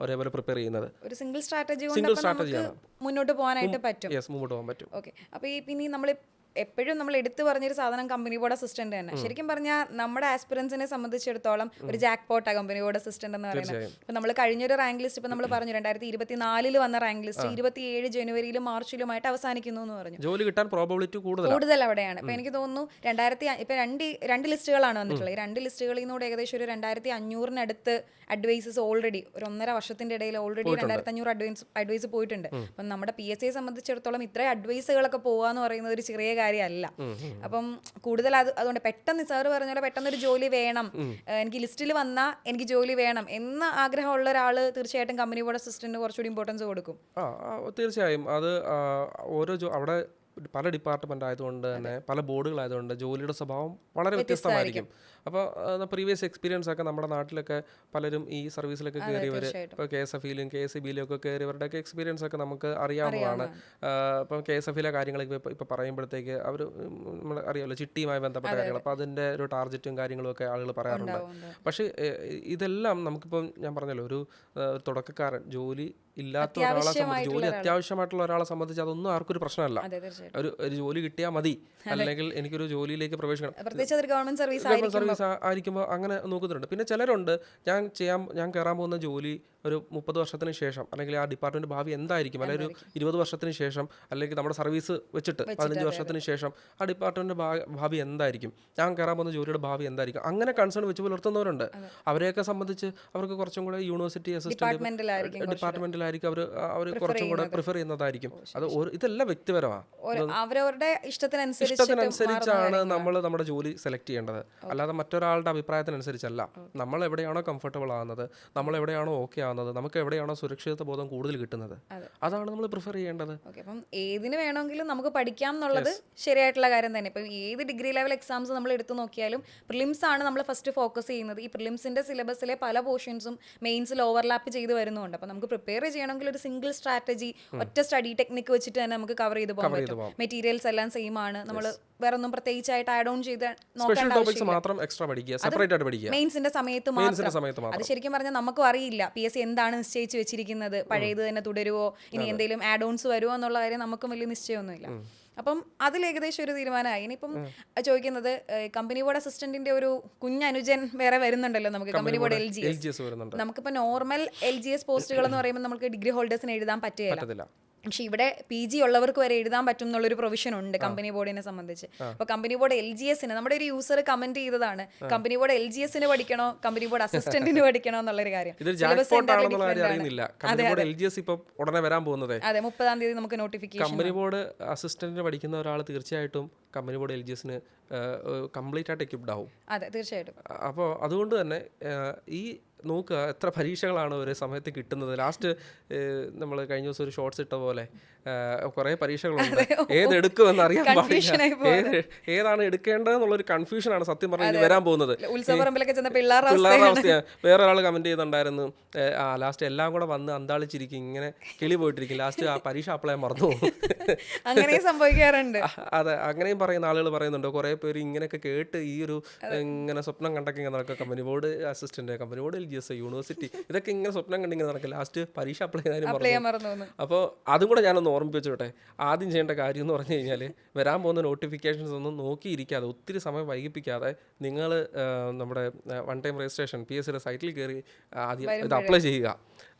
ഒരേപോലെ പ്രിപ്പയർ ചെയ്യുന്നത്. ഒരു സിംഗിൾ സ്ട്രാറ്റജി സിംഗിൾ നമുക്ക് മുന്നോട്ട് പോകാനായിട്ട് പറ്റും. യെസ് മുമ്പോട്ട് പോകാൻ പറ്റും. ഓക്കെ അപ്പോൾ ഈ പിന്നെ നമ്മൾ എപ്പോഴും നമ്മൾ എടുത്തു പറഞ്ഞൊരു സാധനം കമ്പനി ബോർഡ് അസിസ്റ്റന്റ് തന്നെ. ശരിക്കും പറഞ്ഞാൽ നമ്മുടെ ആസ്പിറൻസിനെ സംബന്ധിച്ചിടത്തോളം ഒരു ജാക്ക് പോട്ടാ കമ്പനി ബോർഡ് അസിസ്റ്റന്റ് എന്ന് പറയുന്നത്. ഇപ്പൊ നമ്മൾ കഴിഞ്ഞൊരു റാങ്ക് ലിസ്റ്റ് ഇപ്പൊ നമ്മൾ പറഞ്ഞു രണ്ടായിരത്തി ഇരുപത്തിനാലിൽ വന്ന റാങ്ക് ലിസ്റ്റ് ഇരുപത്തിയേഴ് ജനുവരിയിലും മാർച്ചിലുമായിട്ട് അവസാനിക്കുന്നു എന്ന് പറഞ്ഞു. ജോലി കിട്ടാൻ പ്രോബിലിറ്റി കൂടുതൽ കൂടുതൽ അവിടെയാണ്. ഇപ്പൊ എനിക്ക് തോന്നുന്നു രണ്ടായിരത്തി ഇപ്പൊ രണ്ട് രണ്ട് ലിസ്റ്റുകളാണ് വന്നിട്ടുള്ളത്. ഈ രണ്ട് ലിസ്റ്റുകളിൽ നിന്നൂടെ ഏകദേശം ഒരു രണ്ടായിരത്തി അഞ്ഞൂറിനടുത്ത് അഡ്വൈസസ് ഓൾറെഡി ഒരു ഒന്നര വർഷത്തിന്റെ ഇടയിൽ ഓൾറെഡി രണ്ടായിരത്തി അഞ്ഞൂറ് അഡ്വൈസ് അഡ്വൈസ് പോയിട്ടുണ്ട്. അപ്പം നമ്മുടെ പി എസ് സിയെ സംബന്ധിച്ചിടത്തോളം ഇത്രയും അഡ്വൈസുകളൊക്കെ പോവാന്ന് പറയുന്നത് ഒരു ചെറിയ കാര്യമല്ല. അപ്പം കൂടുതൽ അത് അതുകൊണ്ട് പെട്ടെന്ന് സാറ് പറഞ്ഞ പോലെ പെട്ടെന്ന് ഒരു ജോലി വേണം എനിക്ക് ലിസ്റ്റിൽ വന്നാൽ എനിക്ക് ജോലി വേണം എന്ന ആഗ്രഹമുള്ള ഒരാൾ തീർച്ചയായിട്ടും കമ്പനി ബോർഡ് അസിസ്റ്റന്റിന് കുറച്ചുകൂടി ഇമ്പോർട്ടൻസ് കൊടുക്കും. തീർച്ചയായും. അത് ഓരോ അവിടെ പല ഡിപ്പാർട്ട്മെന്റ് ആയതുകൊണ്ട് തന്നെ പല ബോർഡുകൾ ആയതുകൊണ്ട് ജോലിയുടെ സ്വഭാവം വളരെ വ്യത്യസ്തമായിരിക്കും. അപ്പോൾ പ്രീവിയസ് എക്സ്പീരിയൻസ് ഒക്കെ നമ്മുടെ നാട്ടിലൊക്കെ പലരും ഈ സർവീസിലൊക്കെ കയറിയവർ. ഇപ്പോൾ കെ എസ് എഫിയിലും കെ എസ് ഇ ബിയിലും ഒക്കെ കയറിയവരുടെയൊക്കെ എക്സ്പീരിയൻസ് ഒക്കെ നമുക്ക് അറിയാവുന്നതാണ്. ഇപ്പം കെ എസ് എഫിലെ കാര്യങ്ങളൊക്കെ ഇപ്പോൾ ഇപ്പോൾ പറയുമ്പോഴത്തേക്ക് അവർ നമ്മൾ അറിയാമല്ലോ ചിട്ടിയുമായി ബന്ധപ്പെട്ട കാര്യങ്ങൾ അപ്പോൾ അതിന്റെ ഒരു ടാർജറ്റും കാര്യങ്ങളും ഒക്കെ ആളുകൾ പറയാറുണ്ട്. പക്ഷേ ഇതെല്ലാം നമുക്കിപ്പം ഞാൻ പറഞ്ഞല്ലോ ഒരു തുടക്കക്കാരൻ ജോലി ഇല്ലാത്ത ഒരാളെ സംബന്ധിച്ച് ജോലി അത്യാവശ്യമായിട്ടുള്ള ഒരാളെ സംബന്ധിച്ച് അതൊന്നും ആർക്കൊരു പ്രശ്നമല്ല. ഒരു ഒരു ജോലി കിട്ടിയാൽ മതി. അല്ലെങ്കിൽ എനിക്കൊരു ജോലിയിലേക്ക് പ്രവേശിക്കണം. ഗവൺമെന്റ് സർവീസ് ആയിരിക്കും ആയിരിക്കുമ്പോൾ അങ്ങനെ നോക്കുന്നുണ്ട്. പിന്നെ ചിലരുണ്ട് ഞാൻ ചെയ്യാൻ ഞാൻ കയറാൻ പോകുന്ന ജോലി ഒരു മുപ്പത് വർഷത്തിന് ശേഷം അല്ലെങ്കിൽ ആ ഡിപ്പാർട്ട്മെന്റ് ഭാവി എന്തായിരിക്കും? അല്ലെങ്കിൽ ഒരു ഇരുപത് വർഷത്തിന് ശേഷം അല്ലെങ്കിൽ നമ്മുടെ സർവീസ് വെച്ചിട്ട് പതിനഞ്ച് വർഷത്തിന് ശേഷം ആ ഡിപ്പാർട്ട്മെന്റ് ഭാവി എന്തായിരിക്കും? ഞാൻ കയറാൻ പോകുന്ന ജോലിയുടെ ഭാവി എന്തായിരിക്കും? അങ്ങനെ കൺസേൺ വെച്ച് പുലർത്തുന്നവരുണ്ട്. അവരെയൊക്കെ സംബന്ധിച്ച് അവർക്ക് കുറച്ചും കൂടെ യൂണിവേഴ്സിറ്റി അസിസ്റ്റന്റ് ഡിപ്പാർട്ട്മെന്റിലായിരിക്കും അവർ അവർ കുറച്ചും കൂടെ പ്രിഫർ ചെയ്യുന്നതായിരിക്കും. അത് ഇതെല്ലാം വ്യക്തിപരമാണ് ഇഷ്ടത്തിനനുസരിച്ചാണ് നമ്മൾ നമ്മുടെ ജോലി സെലക്ട് ചെയ്യേണ്ടത്. അല്ലാതെ മറ്റൊരാളുടെ അഭിപ്രായത്തിനനുസരിച്ചല്ല. നമ്മൾ എവിടെയാണോ കംഫർട്ടബിൾ ആവുന്നത് നമ്മൾ എവിടെയാണോ ഓക്കെ ആവുന്നത് നമുക്ക് എവിടെയാണോ സുരക്ഷിത ബോധം കൂടുതൽ കിട്ടുന്നത്. അതാണ് നമ്മൾ പ്രിഫർ ചെയ്യേണ്ടത്. അപ്പം ഏതിന് വേണമെങ്കിലും നമുക്ക് പഠിക്കാം എന്നുള്ളത് ശരിയായിട്ടുള്ള കാര്യം തന്നെ. ഇപ്പം ഏത് ഡിഗ്രി ലെവൽ എക്സാംസ് നമ്മൾ എടുത്തു നോക്കിയാലും പ്രിലിംസ് ആണ് നമ്മൾ ഫസ്റ്റ് ഫോക്കസ് ചെയ്യുന്നത്. ഈ പ്രിലിംസിന്റെ സിലബസിലെ പല പോർഷൻസും മെയിൻസിൽ ഓവർലാപ്പ് ചെയ്ത് വരുന്നുണ്ട്. അപ്പം നമുക്ക് പ്രിപ്പയർ ചെയ്യണമെങ്കിൽ ഒരു സിംഗിൾ സ്ട്രാറ്റജി ഒറ്റ സ്റ്റഡി ടെക്നിക്ക് വെച്ചിട്ട് തന്നെ നമുക്ക് കവർ ചെയ്ത് പോകാൻ പറ്റും. മെറ്റീരിയൽസ് എല്ലാം സെയിം ആണ്. നമ്മൾ വേറെ ഒന്നും പ്രത്യേകിച്ചായിട്ട് ആഡ് ഓൺ ചെയ്ത് സ്പെഷ്യൽ ടോപ്പിക്സ് മാത്രം എക്സ്ട്രാ പഠിക്കുക. സെപ്പറേറ്റ് ആയിട്ട് പഠിക്കുക. മെയിൻസിന്റെ സമയത്ത് മാത്രം. അത് ശരിക്കും പറഞ്ഞാൽ നമുക്കും അറിയില്ല. പി എസ് സി എന്താണ് നിശ്ചയിച്ച് വെച്ചിരിക്കുന്നത്? പഴയത് തന്നെ തുടരുവോ? ഇനി എന്തെങ്കിലും ആഡ് ഓൺസ് വരുമോ എന്നുള്ള കാര്യം നമുക്കും വലിയ നിശ്ചയമൊന്നുമില്ല. അപ്പം അതിൽ ഏകദേശം ഒരു തീരുമാനമായി. ഇനിയിപ്പം ചോദിക്കുന്നത് കമ്പനി ബോർഡ് അസിസ്റ്റന്റിന്റെ ഒരു കുഞ്ഞനുജൻ വേറെ വരുന്നുണ്ടല്ലോ നമുക്ക്. Company board L G S നമുക്കിപ്പോൾ നോർമൽ എൽ ജി എസ് പോസ്റ്റുകൾ എന്ന് പറയുമ്പോൾ നമുക്ക് ഡിഗ്രി ഹോൾഡേഴ്സിന് എഴുതാൻ പറ്റുകയില്ല. പക്ഷെ ഇവിടെ പി ജി ഉള്ളവർക്ക് വരെ എഴുതാൻ പറ്റും എന്നുള്ളൊരു പ്രൊവിഷൻ ഉണ്ട് കമ്പനി ബോർഡിനെ സംബന്ധിച്ച്. അപ്പോൾ കമ്പനി ബോർഡ് എൽ ജി എസിന് നമ്മുടെ ഒരു യൂസർ കമന്റ് ചെയ്തതാണ്. കമ്പനി ബോർഡ് എൽ ജി എസിന് പഠിക്കണോ കമ്പനി ബോർഡ് അസിസ്റ്റന്റിന് പഠിക്കണോ എന്നുള്ളൊരു കാര്യം. ഉടനെ വരാൻ പോകുന്നത്. അതെ മുപ്പതാം തീയതി നമുക്ക് നോട്ടിഫിക്കേഷൻ കമ്പനി ബോർഡ് അസിസ്റ്റന്റിന് പഠിക്കുന്ന ഒരാൾ തീർച്ചയായിട്ടും കമ്പനി ബോർഡ് എൽ ജി എസിന് കംപ്ലീറ്റ് ആയിട്ട് എക്യുപ്ഡ് ആവും. അതെ തീർച്ചയായിട്ടും. അപ്പോൾ അതുകൊണ്ട് തന്നെ ഈ നോക്കുക എത്ര പരീക്ഷകളാണ് ഒരു സമയത്ത് കിട്ടുന്നത്. ലാസ്റ്റ് നമ്മൾ കഴിഞ്ഞ ദിവസം ഒരു ഷോർട്സ് ഇട്ട പോലെ. കുറേ പരീക്ഷകളുണ്ട്. ഏതെടുക്കുമെന്ന് അറിയാൻ പാടില്ല. ഏത് ഏതാണ് എടുക്കേണ്ടതെന്നുള്ളൊരു കൺഫ്യൂഷനാണ് സത്യം പറഞ്ഞാൽ വരാൻ പോകുന്നത്. പിള്ളേരുടെ അവസ്ഥയാണ്. വേറെ ഒരാൾ കമന്റ് ചെയ്തുണ്ടായിരുന്നു ആ ലാസ്റ്റ് എല്ലാം കൂടെ വന്ന് അന്താളിച്ചിരിക്കും ഇങ്ങനെ കിളി പോയിട്ടിരിക്കും. ലാസ്റ്റ് ആ പരീക്ഷ അപ്ലൈ മറന്നു അങ്ങനെ സംഭവിക്കാറുണ്ട്. അതെ അങ്ങനെയും പറയുന്ന ആളുകൾ പറയുന്നുണ്ട്. കുറെ പേര് ഇങ്ങനെയൊക്കെ കേട്ട് ഈ ഒരു ഇങ്ങനെ സ്വപ്നം കണ്ടൊക്കെ ഇങ്ങനെ നടക്കുക. Company board assistant company board L G S university ഇതൊക്കെ ഇങ്ങനെ സ്വപ്നം കണ്ടിങ്ങനെ നടക്കുക ലാസ്റ്റ് പരീക്ഷ അപ്ലൈ ചെയ്താലും അപ്പോൾ അതും കൂടെ ഞാനൊന്ന് ഓർമ്മിപ്പിച്ചോട്ടെ ആദ്യം ചെയ്യേണ്ട കാര്യം എന്ന് പറഞ്ഞു കഴിഞ്ഞാൽ വരാൻ പോകുന്ന നോട്ടിഫിക്കേഷൻസ് ഒന്നും നോക്കിയിരിക്കാതെ ഒത്തിരി സമയം വൈകിപ്പിക്കാതെ നിങ്ങൾ നമ്മുടെ one time registration P S സിയുടെ സൈറ്റിൽ കയറി ആദ്യം ഇത് അപ്ലൈ ചെയ്യുക.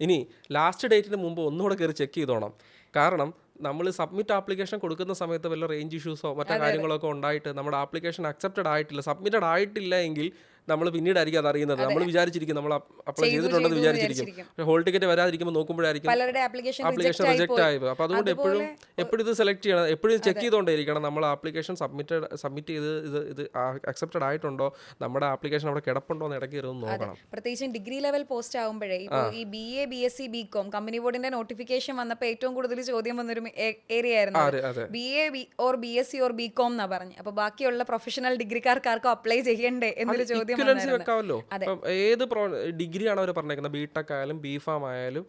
ഇനി ലാസ്റ്റ് ഡേറ്റിന് മുമ്പ് ഒന്നുകൂടെ കയറി ചെക്ക് ചെയ്തോണം. കാരണം നമ്മൾ സബ്മിറ്റ് ആപ്ലിക്കേഷൻ കൊടുക്കുന്ന സമയത്ത് വല്ല റേഞ്ച് ഇഷ്യൂസോ മറ്റോ കാര്യങ്ങളൊക്കെ ഉണ്ടായിട്ട് നമ്മുടെ ആപ്ലിക്കേഷൻ അക്സെപ്റ്റഡ് ആയിട്ടില്ല സബ്മിറ്റഡ് ആയിട്ടില്ല എങ്കിൽ നമ്മൾ പിന്നീടായിരിക്കും അത് അറിയുന്നത്. നമ്മൾ വിചാരിച്ചിരിക്കും നമ്മൾ അപ്ലൈ ചെയ്തു, ചെയ്തിട്ടുണ്ടെന്ന് വിചാരിച്ചിരിക്കും. പക്ഷേ ഹോൾ ടിക്കറ്റ് വരാതിരിക്കുമ്പോൾ നോക്കുമ്പോഴായിരിക്കും ആപ്ലിക്കേഷൻ റിജക്റ്റ് ആയി പോയി. അപ്പോൾ അതുകൊണ്ട് എപ്പോഴും എപ്പോഴും ഇത് സെലക്ട് ചെയ്യണം. എപ്പോഴും ചെക്ക് ചെയ്തുകൊണ്ടേയിരിക്കണം. നമ്മൾ ആപ്ലിക്കേഷൻ സബ്മിറ്റഡ് സബ്മിറ്റ് ചെയ്ത് ഇത് ഇത് അക്സെപ്റ്റഡ് ആയിട്ടുണ്ടോ? നമ്മുടെ ആപ്ലിക്കേഷൻ അവിടെ കിടപ്പുണ്ടോ എന്ന് ഇടയ്ക്ക് ഇരുന്ന് നോക്കണം. പ്രത്യേകിച്ചും ഡിഗ്രി ലെവൽ പോസ്റ്റ് ആകുമ്പോഴേ ഈ B A B S C B com company ബോർഡിന്റെ നോട്ടിഫിക്കേഷൻ വന്നപ്പോൾ ഏറ്റവും കൂടുതൽ ചോദ്യം വന്നൊരു ഏരിയ ആയിരുന്നു B A B or B S C or B com എന്നാ പറഞ്ഞു. അപ്പോൾ ബാക്കിയുള്ള പ്രൊഫഷണൽ ഡിഗ്രിക്കാർക്ക് ആർക്കും അപ്ലൈ ചെയ്യണ്ടേ എന്നൊരു ചോദ്യം വന്നായിരുന്നു. വെക്കാമല്ലോ. ഏത് പ്രോ ഡിഗ്രി ആണ് അവർ പറഞ്ഞേക്കുന്നത്? ബി ടെക് ആയാലും ബി ഫാം ആയാലും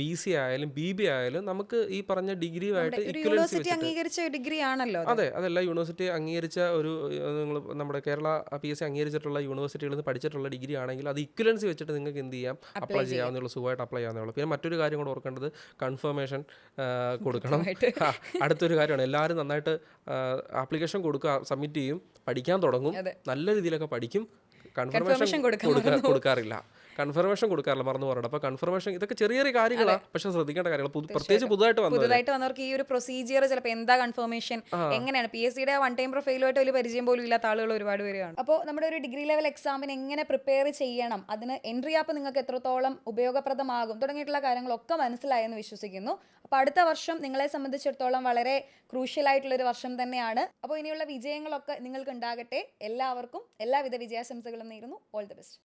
ബി സി ആയാലും ബി ബി ആയാലും നമുക്ക് ഈ പറഞ്ഞ ഡിഗ്രിയുമായിട്ട് യൂണിവേഴ്സിറ്റി അംഗീകരിച്ച ഡിഗ്രി ആണല്ലോ അതെ. അതല്ല യൂണിവേഴ്സിറ്റി അംഗീകരിച്ച ഒരു നിങ്ങൾ നമ്മുടെ കേരള പി എസ് സി അംഗീകരിച്ചിട്ടുള്ള യൂണിവേഴ്സിറ്റികളിൽ നിന്ന് പഠിച്ചിട്ടുള്ള ഡിഗ്രി ആണെങ്കിൽ അത് ഇക്വലൻസി വെച്ചിട്ട് നിങ്ങൾക്ക് എന്ത് ചെയ്യാം? അപ്ലൈ ചെയ്യാവുന്നുള്ളൂ സുഖമായിട്ട് അപ്ലൈ ചെയ്യാവുന്നുള്ളൂ പിന്നെ മറ്റൊരു കാര്യം കൂടെ ഓർക്കേണ്ടത് കൺഫർമേഷൻ കൊടുക്കണം. അടുത്തൊരു കാര്യമാണ്. എല്ലാവരും നന്നായിട്ട് ആപ്ലിക്കേഷൻ കൊടുക്കുക സബ്മിറ്റ് ചെയ്യും പഠിക്കാൻ തുടങ്ങും. നല്ല രീതിയിലൊക്കെ പഠിക്കും. കൺഫർമേഷൻ കൊടുക്കാറില്ല. കൺഫർമേഷൻ കൊടുക്കാറില്ല മറന്നു പറഞ്ഞു അപ്പോൾ കൺഫർമേഷൻ ഇതൊക്കെ ചെറിയ ചെറിയ കാര്യങ്ങളാണ് പക്ഷെ ശ്രദ്ധിക്കേണ്ട കാര്യങ്ങൾ പ്രത്യേകിച്ച് പുതുതായിട്ട് പുതുതായിട്ട് വന്നവർക്ക് ഈ ഒരു പ്രൊസീജിയർ ചിലപ്പോൾ എന്താ കൺഫർമേഷൻ എങ്ങനെയാണ്? പി എസ് സിയുടെ വൺ ടൈം പ്രൊഫൈലുമായിട്ട് വലിയ പരിചയം പോലും ഇല്ലാത്ത ആളുകൾ ഒരുപാട് പേരാണ് അപ്പോൾ നമ്മുടെ ഒരു ഡിഗ്രി ലെവൽ എക്സാമിന് എങ്ങനെ പ്രിപ്പയർ ചെയ്യണം? അതിന് എൻട്രി ആപ്പ് നിങ്ങൾക്ക് എത്രത്തോളം ഉപയോഗപ്രദമാകും? തുടങ്ങിയിട്ടുള്ള കാര്യങ്ങളൊക്കെ മനസ്സിലായെന്ന് വിശ്വസിക്കുന്നു. അപ്പോൾ അടുത്ത വർഷം നിങ്ങളെ സംബന്ധിച്ചിടത്തോളം വളരെ ക്രൂഷ്യൽ ആയിട്ടുള്ള ഒരു വർഷം തന്നെയാണ്. അപ്പോൾ ഇനിയുള്ള വിജയങ്ങളൊക്കെ നിങ്ങൾക്ക് ഉണ്ടാകട്ടെ. എല്ലാവർക്കും എല്ലാവിധ വിജയാശംസകളും നേരുന്നു. All the best